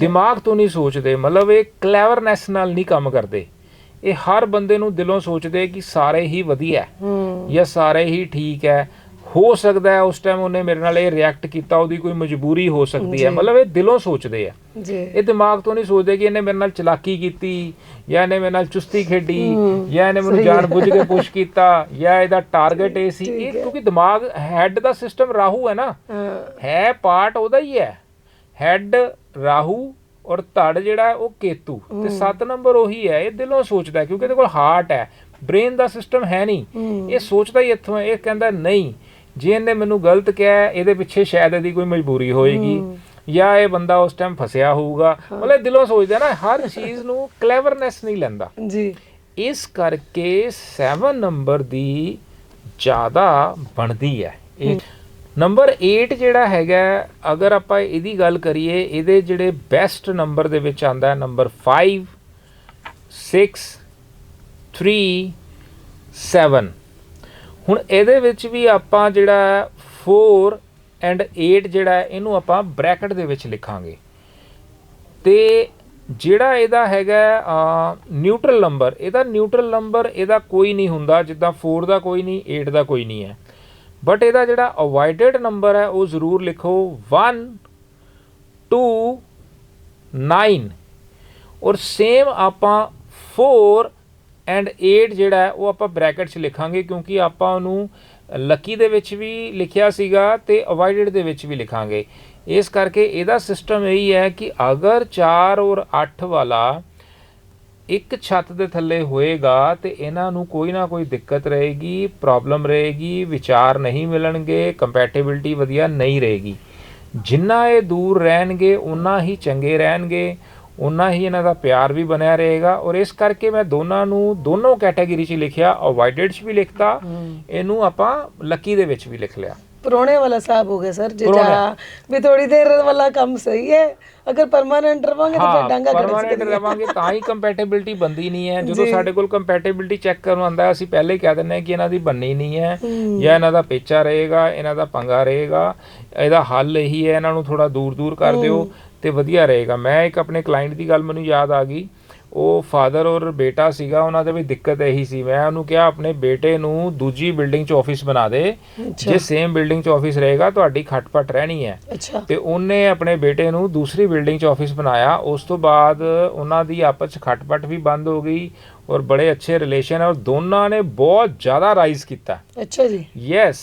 ਦਿਮਾਗ ਤੋਂ ਨਹੀਂ ਸੋਚਦੇ ਮਤਲਬ ਇਹ ਕਲੇਵਰਨੈਸ ਨਾਲ ਨਹੀਂ ਕੰਮ ਕਰਦੇ। ਇਹ ਹਰ ਬੰਦੇ ਨੂੰ ਦਿਲੋਂ ਸੋਚਦੇ ਕਿ ਸਾਰੇ ਹੀ ਵਧੀਆ। ਹੂੰ। ਜਾਂ ਸਾਰੇ ਹੀ ਠੀਕ ਹੈ ਹੋ ਸਕਦਾ ਹੈ ਉਸ ਟਾਈਮ ਉਹਨੇ ਮੇਰੇ ਨਾਲ ਇਹ ਰਿਐਕਟ ਕੀਤਾ ਉਹਦੀ ਕੋਈ ਮਜਬੂਰੀ ਹੋ ਸਕਦੀ ਹੈ। ਮਤਲਬ ਇਹ ਦਿਲੋਂ ਸੋਚਦੇ ਆ। ਜੀ। ਇਹ ਦਿਮਾਗ ਤੋਂ ਨਹੀਂ ਸੋਚਦੇ ਕਿ ਇਹਨੇ ਮੇਰੇ ਨਾਲ ਚਲਾਕੀ ਕੀਤੀ ਜਾਂ ਇਹਨੇ ਮੇਰੇ ਨਾਲ ਚੁਸਤੀ ਖੇਡੀ ਜਾਂ ਇਹਨੇ ਮੈਨੂੰ ਸਹੀ। ਹੈ। ਜਾਣਬੁੱਝ ਕੇ ਪੁਸ਼ ਕੀਤਾ ਜਾਂ ਇਹਦਾ ਟਾਰਗੇਟ ਇਹ ਸੀ। ਇਹ। ਕਿਉਂਕਿ ਦਿਮਾਗ ਹੈਡ ਦਾ ਸਿਸਟਮ ਰਾਹੂ ਹੈ ਨਾ। ਹਾਂ। ਪਾਰਟ ਉਹਦਾ ਹੀ ਹੈ। ਹੈਡ ਰਾਹੂ ਔਰ ਧੜ ਜਿਹੜਾ ਉਹ ਕੇਤੂ। ਤੇ 7 ਨੰਬਰ ਉਹੀ ਹੈ ਇਹ ਦਿਲੋਂ ਸੋਚਦਾ ਕਿਉਂਕਿ ਇਹਦੇ ਕੋਲ ਹਾਰਟ ਹੈ। ਬ੍ਰੇਨ ਦਾ ਸਿਸਟਮ ਹੈ ਨਹੀਂ। ਇਹ ਸੋਚਦਾ ਹੀ ਇੱਥੋਂ ਇਹ ਕਹਿੰਦਾ ਨਹੀਂ। ਜੇ ਇਹਨੇ ਮੈਨੂੰ ਗਲਤ ਕਿਹਾ ਇਹਦੇ ਪਿੱਛੇ ਸ਼ਾਇਦ ਇਹਦੀ ਕੋਈ ਮਜਬੂਰੀ ਹੋਏਗੀ ਜਾਂ ਇਹ ਬੰਦਾ ਉਸ ਟਾਈਮ ਫਸਿਆ ਹੋਊਗਾ। ਮਤਲਬ ਦਿਲੋਂ ਸੋਚਦਾ ਨਾ ਹਰ ਚੀਜ਼ ਨੂੰ ਕਲੇਵਰਨੈਸ ਨਹੀਂ ਲੈਂਦਾ। ਜੀ। ਇਸ ਕਰਕੇ 7 ਨੰਬਰ ਦੀ ਜ਼ਿਆਦਾ ਬਣਦੀ ਹੈ। ਇਹ ਨੰਬਰ 8 ਜਿਹੜਾ ਹੈਗਾ ਅਗਰ ਆਪਾਂ ਇਹਦੀ ਗੱਲ ਕਰੀਏ ਇਹਦੇ ਜਿਹੜੇ ਬੈਸਟ ਨੰਬਰ ਦੇ ਵਿੱਚ ਆਂਦਾ ਹੈ ਨੰਬਰ 5 6 3 7 ਹੁਣ ਇਹਦੇ ਵਿੱਚ ਵੀ ਆਪਾਂ ਜਿਹੜਾ 4 ਐਂਡ 8 ਜਿਹੜਾ ਇਹਨੂੰ ਆਪਾਂ ਬ੍ਰੈਕਟ ਦੇ ਵਿੱਚ ਲਿਖਾਂਗੇ। ਤੇ ਜਿਹੜਾ ਇਹਦਾ ਹੈਗਾ ਨਿਊਟਰਲ ਨੰਬਰ ਇਹਦਾ ਨਿਊਟਰਲ ਨੰਬਰ ਇਹਦਾ ਕੋਈ ਨਹੀਂ ਹੁੰਦਾ, ਜਿੱਦਾਂ 4 ਦਾ ਕੋਈ ਨਹੀਂ 8 ਦਾ ਕੋਈ ਨਹੀਂ ਹੈ। ਬਟ ਇਹਦਾ ਜਿਹੜਾ ਅਵੋਇਡਡ ਨੰਬਰ ਹੈ, ਉਹ ਜ਼ਰੂਰ ਲਿਖੋ 1 2 9 ਔਰ ਸੇਮ ਆਪਾਂ 4 ਐਂਡ 8 ਜਿਹੜਾ ਉਹ ਆਪਾਂ ਬ੍ਰੈਕਟ 'ਚ ਲਿਖਾਂਗੇ ਕਿਉਂਕਿ ਆਪਾਂ ਉਹਨੂੰ ਲੱਕੀ ਦੇ ਵਿੱਚ ਵੀ ਲਿਖਿਆ ਸੀਗਾ ਤੇ ਅਵੋਇਡਡ ਦੇ ਵਿੱਚ ਵੀ ਲਿਖਾਂਗੇ। ਇਸ ਕਰਕੇ ਇਹਦਾ ਸਿਸਟਮ ਇਹੀ ਹੈ ਕਿ ਅਗਰ 4 ਔਰ 8 ਵਾਲਾ ਇੱਕ ਛੱਤ ਦੇ ਥੱਲੇ ਹੋਏਗਾ ਤੇ ਇਹਨਾਂ ਨੂੰ ਕੋਈ ਨਾ ਕੋਈ ਦਿੱਕਤ ਰਹੇਗੀ ਪ੍ਰੋਬਲਮ ਰਹੇਗੀ, ਵਿਚਾਰ ਨਹੀਂ ਮਿਲਣਗੇ ਕੰਪੈਟੀਬਿਲਟੀ ਵਧੀਆ ਨਹੀਂ ਰਹੇਗੀ। ਜਿੰਨਾ ਇਹ ਦੂਰ ਰਹਿਣਗੇ ਉਨਾ ਹੀ ਚੰਗੇ ਰਹਿਣਗੇ। ਉਨਾ ਹੀ ਇਹਨਾਂ ਦਾ ਪਿਆਰ ਵੀ ਬਣਿਆ ਰਹੇਗਾ ਔਰ ਇਸ ਕਰਕੇ ਮੈਂ ਦੋਨਾਂ ਨੂੰ ਦੋਨੋਂ ਕੈਟਾਗਰੀ 'ਚ ਲਿਖਿਆ ਅਵੋਇਡਡ 'ਚ ਵੀ ਲਿਖਤਾ ਇਹਨੂੰ ਆਪਾਂ ਲੱਕੀ ਦੇ ਵਿੱਚ ਵੀ ਲਿਖ ਲਿਆ। ਪੁਰਾਣੇ ਵਾਲਾ ਸਾਹਿਬ ਹੋ ਗਿਆ ਸਰ ਜੇ ਪੁਰਾਣਾ। ਜਾ ਵੀ ਥੋੜੀ ਦੇਰ ਵਾਲਾ ਕੰਮ ਸਹੀ ਹੈ ਅਗਰ ਪਰਮਾਨੈਂਟ ਰਵਾਂਗੇ ਤਾਂ ਫਿਰ ਡਾਂਗਾ ਖੜਕ ਪਰਮਾਨੈਂਟ ਰਵਾਂਗੇ ਤਾਂ ਹੀ ਕੰਪੈਟੀਬਿਲਟੀ ਬੰਦੀ ਨਹੀਂ ਹੈ। ਜਦੋਂ। ਸਾਡੇ ਕੋਲ ਕੰਪੈਟੀਬਿਲਟੀ ਚੈੱਕ ਕਰਨ ਆਉਂਦਾ ਹੈ, ਅਸੀਂ ਪਹਿਲੇ ਹੀ ਕਹਿ ਦਿੰਦੇ ਹਾਂ ਕਿ ਇਹਨਾਂ ਦੀ ਬੰਨੀ ਨਹੀਂ ਹੈ ਜਾਂ ਇਹਨਾਂ ਦਾ ਪੇਚਾ ਰਹੇਗਾ ਇਹਨਾਂ ਦਾ ਪੰਗਾ ਰਹੇਗਾ ਇਹਦਾ ਹੱਲ ਇਹੀ ਹੈ ਇਹਨਾਂ ਨੂੰ ਥੋੜਾ ਦੂਰ ਦੂਰ ਕਰ ਦਿਓ। ਤੇ ਵਧੀਆ ਰਹੇਗਾ। ਮੈਂ ਇੱਕ ਆਪਣੇ ਕਲਾਇੰਟ ਦੀ ਗੱਲ ਮੈਨੂੰ ਯਾਦ ਆ ਗਈ। ਉਹ ਫਾਦਰ ਔਰ ਬੇਟਾ ਸੀਗਾ ਉਹਨਾਂ ਦੇ ਵੀ ਦਿੱਕਤ ਇਹੀ ਸੀ। ਮੈਂ ਉਹਨੂੰ ਕਿਹਾ ਆਪਣੇ ਬੇਟੇ ਨੂੰ ਦੂਜੀ ਬਿਲਡਿੰਗ 'ਚ ਆਫਿਸ ਬਣਾ ਦੇ। ਜੇ ਸੇਮ ਬਿਲਡਿੰਗ 'ਚ ਆਫਿਸ ਰਹੇਗਾ ਤੁਹਾਡੀ ਖਟਪਟ ਰਹਿਣੀ ਹੈ। ਤੇ ਉਹਨੇ ਆਪਣੇ ਬੇਟੇ ਨੂੰ ਦੂਸਰੀ ਬਿਲਡਿੰਗ 'ਚ ਆਫਿਸ ਬਣਾਇਆ। ਉਸ ਤੋਂ ਬਾਅਦ ਉਹਨਾਂ ਦੀ ਆਪਸ 'ਚ ਖਟਪਟ ਵੀ ਬੰਦ ਹੋ ਗਈ ਔਰ ਬੜੇ ਅੱਛੇ ਰਿਲੇਸ਼ਨ ਔਰ ਦੋਨਾਂ ਨੇ ਬਹੁਤ ਜ਼ਿਆਦਾ ਰਾਈਜ਼ ਕੀਤਾ। ਅੱਛਾ ਜੀ। ਯੈਸ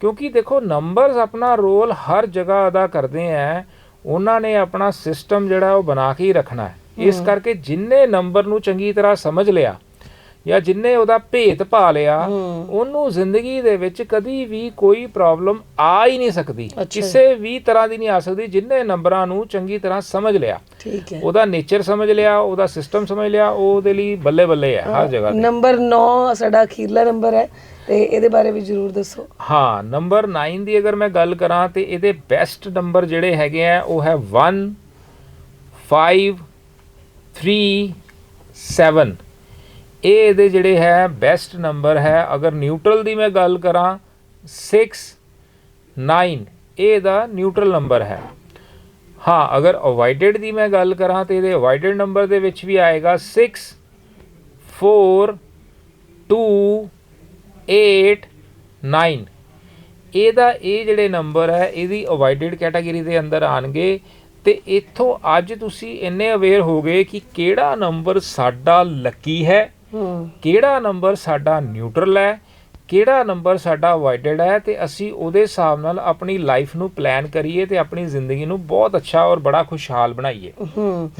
ਕਿਉਂਕਿ ਦੇਖੋ ਨੰਬਰਸ ਆਪਣਾ ਰੋਲ ਹਰ ਜਗ੍ਹਾ ਅਦਾ ਕਰਦੇ ਹੈ ਉਹਨਾਂ ਨੇ ਆਪਣਾ ਸਿਸਟਮ ਜਿਹੜਾ ਉਹ ਬਣਾ ਕੇ ਹੀ ਰੱਖਣਾ ਹੈ। ਇਸ ਕਰਕੇ ਜਿੰਨੇ ਨੰਬਰ ਨੂੰ ਚੰਗੀ ਤਰ੍ਹਾਂ ਸਮਝ ਲਿਆ ਜਾਂ ਜਿੰਨੇ ਉਹਦਾ ਭੇਤ ਪਾ ਲਿਆ ਉਹਨੂੰ ਜ਼ਿੰਦਗੀ ਦੇ ਵਿੱਚ ਕਦੀ ਵੀ ਕੋਈ ਪ੍ਰੋਬਲਮ ਆ ਹੀ ਨਹੀਂ ਸਕਦੀ। ਕਿਸੇ ਵੀ ਤਰ੍ਹਾਂ ਦੀ ਨਹੀਂ ਆ ਸਕਦੀ ਜਿੰਨੇ ਨੰਬਰਾਂ ਨੂੰ ਚੰਗੀ ਤਰ੍ਹਾਂ ਸਮਝ ਲਿਆ। ਠੀਕ ਹੈ। ਉਹਦਾ ਨੇਚਰ ਸਮਝ ਲਿਆ ਉਹਦਾ ਸਿਸਟਮ ਸਮਝ ਲਿਆ ਉਹ ਉਹਦੇ ਲਈ ਬੱਲੇ ਬੱਲੇ ਹੈ। ਹਰ ਜਗ੍ਹਾ ਤੇ। ਨੰਬਰ 9 ਸਾਡਾ ਅਖੀਰਲਾ ਨੰਬਰ ਹੈ ਤੇ ਇਹਦੇ ਬਾਰੇ ਵੀ ਜ਼ਰੂਰ ਦੱਸੋ। ਹਾਂ ਨੰਬਰ 9 ਦੀ ਅਗਰ ਮੈਂ ਗੱਲ ਕਰਾਂ ਤੇ ਇਹਦੇ ਬੈਸਟ ਨੰਬਰ ਜਿਹੜੇ ਹੈਗੇ ਆ ਉਹ ਹੈ 1 5 3 7 ਇਹ ਇਹਦੇ ਜਿਹੜੇ ਹੈ ਬੈਸਟ ਨੰਬਰ ਹੈ, ਅਗਰ ਨਿਊਟਰਲ ਦੀ ਮੈਂ ਗੱਲ ਕਰਾਂ 6 9 ਇਹ ਇਹਦਾ ਨਿਊਟਰਲ ਨੰਬਰ ਹੈ। ਹਾਂ, ਅਗਰ ਅਵੋਇਡਡ ਦੀ ਮੈਂ ਗੱਲ ਕਰਾਂ, ਤੇ ਇਹਦੇ ਅਵੋਇਡਡ ਨੰਬਰ ਦੇ ਵਿੱਚ ਵੀ ਆਏਗਾ 6 4 2 8 9 ਇਹਦਾ ਇਹ ਜਿਹੜੇ ਨੰਬਰ ਹੈ, ਇਹਦੀ ਅਵੋਇਡਡ ਕੈਟਾਗਰੀ ਦੇ ਅੰਦਰ ਆਣਗੇ, ਤੇ ਇੱਥੋਂ ਅੱਜ ਤੁਸੀਂ ਇੰਨੇ ਅਵੇਅਰ ਹੋ ਗਏ ਕਿ ਕਿਹੜਾ ਨੰਬਰ ਸਾਡਾ ਲੱਕੀ ਹੈ। ਕਿਹੜਾ ਨੰਬਰ ਸਾਡਾ ਨਿਊਟਰਲ ਹੈ? ਕਿਹੜਾ ਨੰਬਰ ਸਾਡਾ ਅਵੋਇਡਡ ਹੈ? ਤੇ ਅਸੀਂ ਉਹਦੇ ਹਿਸਾਬ ਨਾਲ ਆਪਣੀ ਲਾਈਫ ਨੂੰ ਪਲਾਨ ਕਰੀਏ ਤੇ ਆਪਣੀ ਜ਼ਿੰਦਗੀ ਨੂੰ ਬਹੁਤ ਅੱਛਾ ਔਰ ਬੜਾ ਖੁਸ਼ਹਾਲ ਬਣਾਈਏ।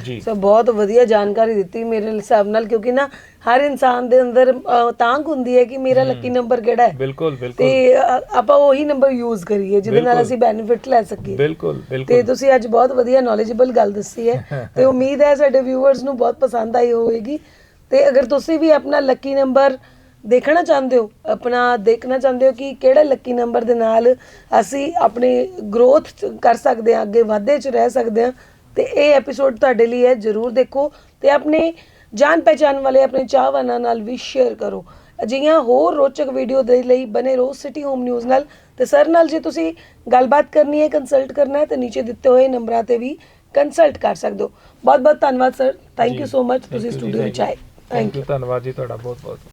ਜੀ। ਸੋ ਬਹੁਤ ਵਧੀਆ ਜਾਣਕਾਰੀ ਦਿੱਤੀ ਮੇਰੇ ਹਿਸਾਬ ਨਾਲ ਕਿਉਂਕਿ ਨਾ ਹਰ ਇਨਸਾਨ ਦੇ ਅੰਦਰ ਤਾਂਘ ਹੁੰਦੀ ਹੈ ਕਿ ਮੇਰਾ ਲੱਕੀ ਨੰਬਰ ਕਿਹੜਾ ਹੈ? ਬਿਲਕੁਲ ਬਿਲਕੁਲ। ਤੇ ਆਪਾਂ ਉਹੀ ਨੰਬਰ ਯੂਜ਼ ਕਰੀਏ ਜਿਹਦੇ ਨਾਲ। ਅਸੀਂ ਬੈਨੀਫਿਟ ਲੈ ਸਕੀਏ। ਬਿਲਕੁਲ ਤੇ ਬਿਲਕੁਲ ਤੁਸੀਂ ਅੱਜ ਬਹੁਤ ਵਧੀਆ ਨੌਲੇਜੇਬਲ ਗੱਲ ਦੱਸੀ ਹੈ। ਤੇ ਉਮੀਦ ਹੈ ਸਾਡੇ ਵਿਊਅਰਸ ਨੂੰ ਬਹੁਤ ਪਸੰਦ ਆਈ ਹੋਵੇਗੀ। ਤੇ ਅਗਰ ਤੁਸੀਂ ਵੀ ਆਪਣਾ ਲੱਕੀ ਨੰਬਰ ਦੇਖਣਾ ਚਾਹੁੰਦੇ ਹੋ ਆਪਣਾ ਦੇਖਣਾ ਚਾਹੁੰਦੇ ਹੋ ਕਿ ਕਿਹੜੇ ਲੱਕੀ ਨੰਬਰ ਦੇ ਨਾਲ ਅਸੀਂ ਆਪਣੀ ਗਰੋਥ ਕਰ ਸਕਦੇ ਹਾਂ ਅੱਗੇ ਵਾਧੇ 'ਚ ਰਹਿ ਸਕਦੇ ਹਾਂ ਤੇ ਇਹ ਐਪੀਸੋਡ ਤੁਹਾਡੇ ਲਈ ਹੈ ਜਰੂਰ ਦੇਖੋ ਤੇ ਆਪਣੇ ਜਾਣ ਪਹਿਚਾਨ ਵਾਲੇ ਆਪਣੇ ਚਾਹਵਾਨਾਂ ਨਾਲ ਵੀ ਸ਼ੇਅਰ ਕਰੋ। ਅਜਿਹੀਆਂ ਹੋਰ ਰੋਚਕ ਵੀਡੀਓ ਦੇ ਲਈ ਬਨੇ ਰਹੋ ਸਿਟੀ ਹੋਮ ਨਿਊਜ਼ ਨਾਲ। ਤੇ ਸਰ ਨਾਲ ਜੇ ਤੁਸੀਂ ਗੱਲਬਾਤ ਕਰਨੀ ਹੈ ਕੰਸਲਟ ਕਰਨਾ ਹੈ ਤੇ ਨੀਚੇ ਦਿੱਤੇ ਹੋਏ ਨੰਬਰਾਂ ਤੇ ਵੀ ਕੰਸਲਟ ਕਰ ਸਕਦੇ ਹੋ। ਬਹੁਤ ਬਹੁਤ ਧੰਨਵਾਦ sir thank you so much ਤੁਸੀਂ ਸਟੂਡੀਓ ਵਿੱਚ ਆਏ। ਥੈਂਕ ਯੂ ਧੰਨਵਾਦ ਜੀ ਤੁਹਾਡਾ ਬਹੁਤ ਬਹੁਤ